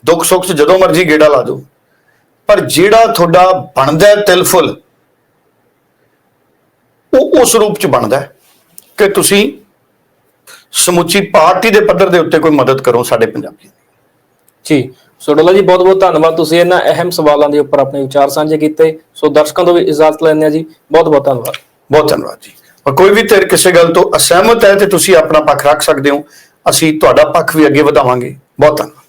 ਦੁੱਖ ਸੁੱਖ 'ਚ ਜਦੋਂ ਮਰਜ਼ੀ ਗੇੜਾ ਲਾ ਦਿਓ। ਪਰ ਜਿਹੜਾ ਤੁਹਾਡਾ ਬਣਦਾ ਹੈ ਉਹ ਉਸ ਰੂਪ 'ਚ ਬਣਦਾ ਕਿ ਤੁਸੀਂ ਸਮੁੱਚੀ ਪਾਰਟੀ ਦੇ ਪੱਧਰ ਦੇ ਉੱਤੇ ਕੋਈ ਮਦਦ ਕਰੋ ਸਾਡੇ ਪੰਜਾਬੀਆਂ ਦੀ ਜੀ ਸੋ ਡੋਲਾ ਜੀ ਬਹੁਤ ਬਹੁਤ ਧੰਨਵਾਦ। ਤੁਸੀਂ ਇਹਨਾਂ ਅਹਿਮ ਸਵਾਲਾਂ ਦੇ ਉੱਪਰ ਆਪਣੇ ਵਿਚਾਰ ਸਾਂਝੇ ਕੀਤੇ। ਸੋ ਦਰਸ਼ਕਾਂ ਤੋਂ ਵੀ ਇਜਾਜ਼ਤ ਲੈਂਦੇ ਹਾਂ ਜੀ। ਬਹੁਤ ਬਹੁਤ ਧੰਨਵਾਦ। ਬਹੁਤ ਧੰਨਵਾਦ ਜੀ। ਕੋਈ ਵੀ ਧਿਰ ਕਿਸੇ ਗੱਲ ਤੋਂ ਅਸਹਿਮਤ ਹੈ ਤੇ ਤੁਸੀਂ ਆਪਣਾ ਪੱਖ ਰੱਖ ਸਕਦੇ ਹੋ। ਅਸੀਂ ਤੁਹਾਡਾ ਪੱਖ ਵੀ ਅੱਗੇ ਵਧਾਵਾਂਗੇ। ਬਹੁਤ ਧੰਨਵਾਦ।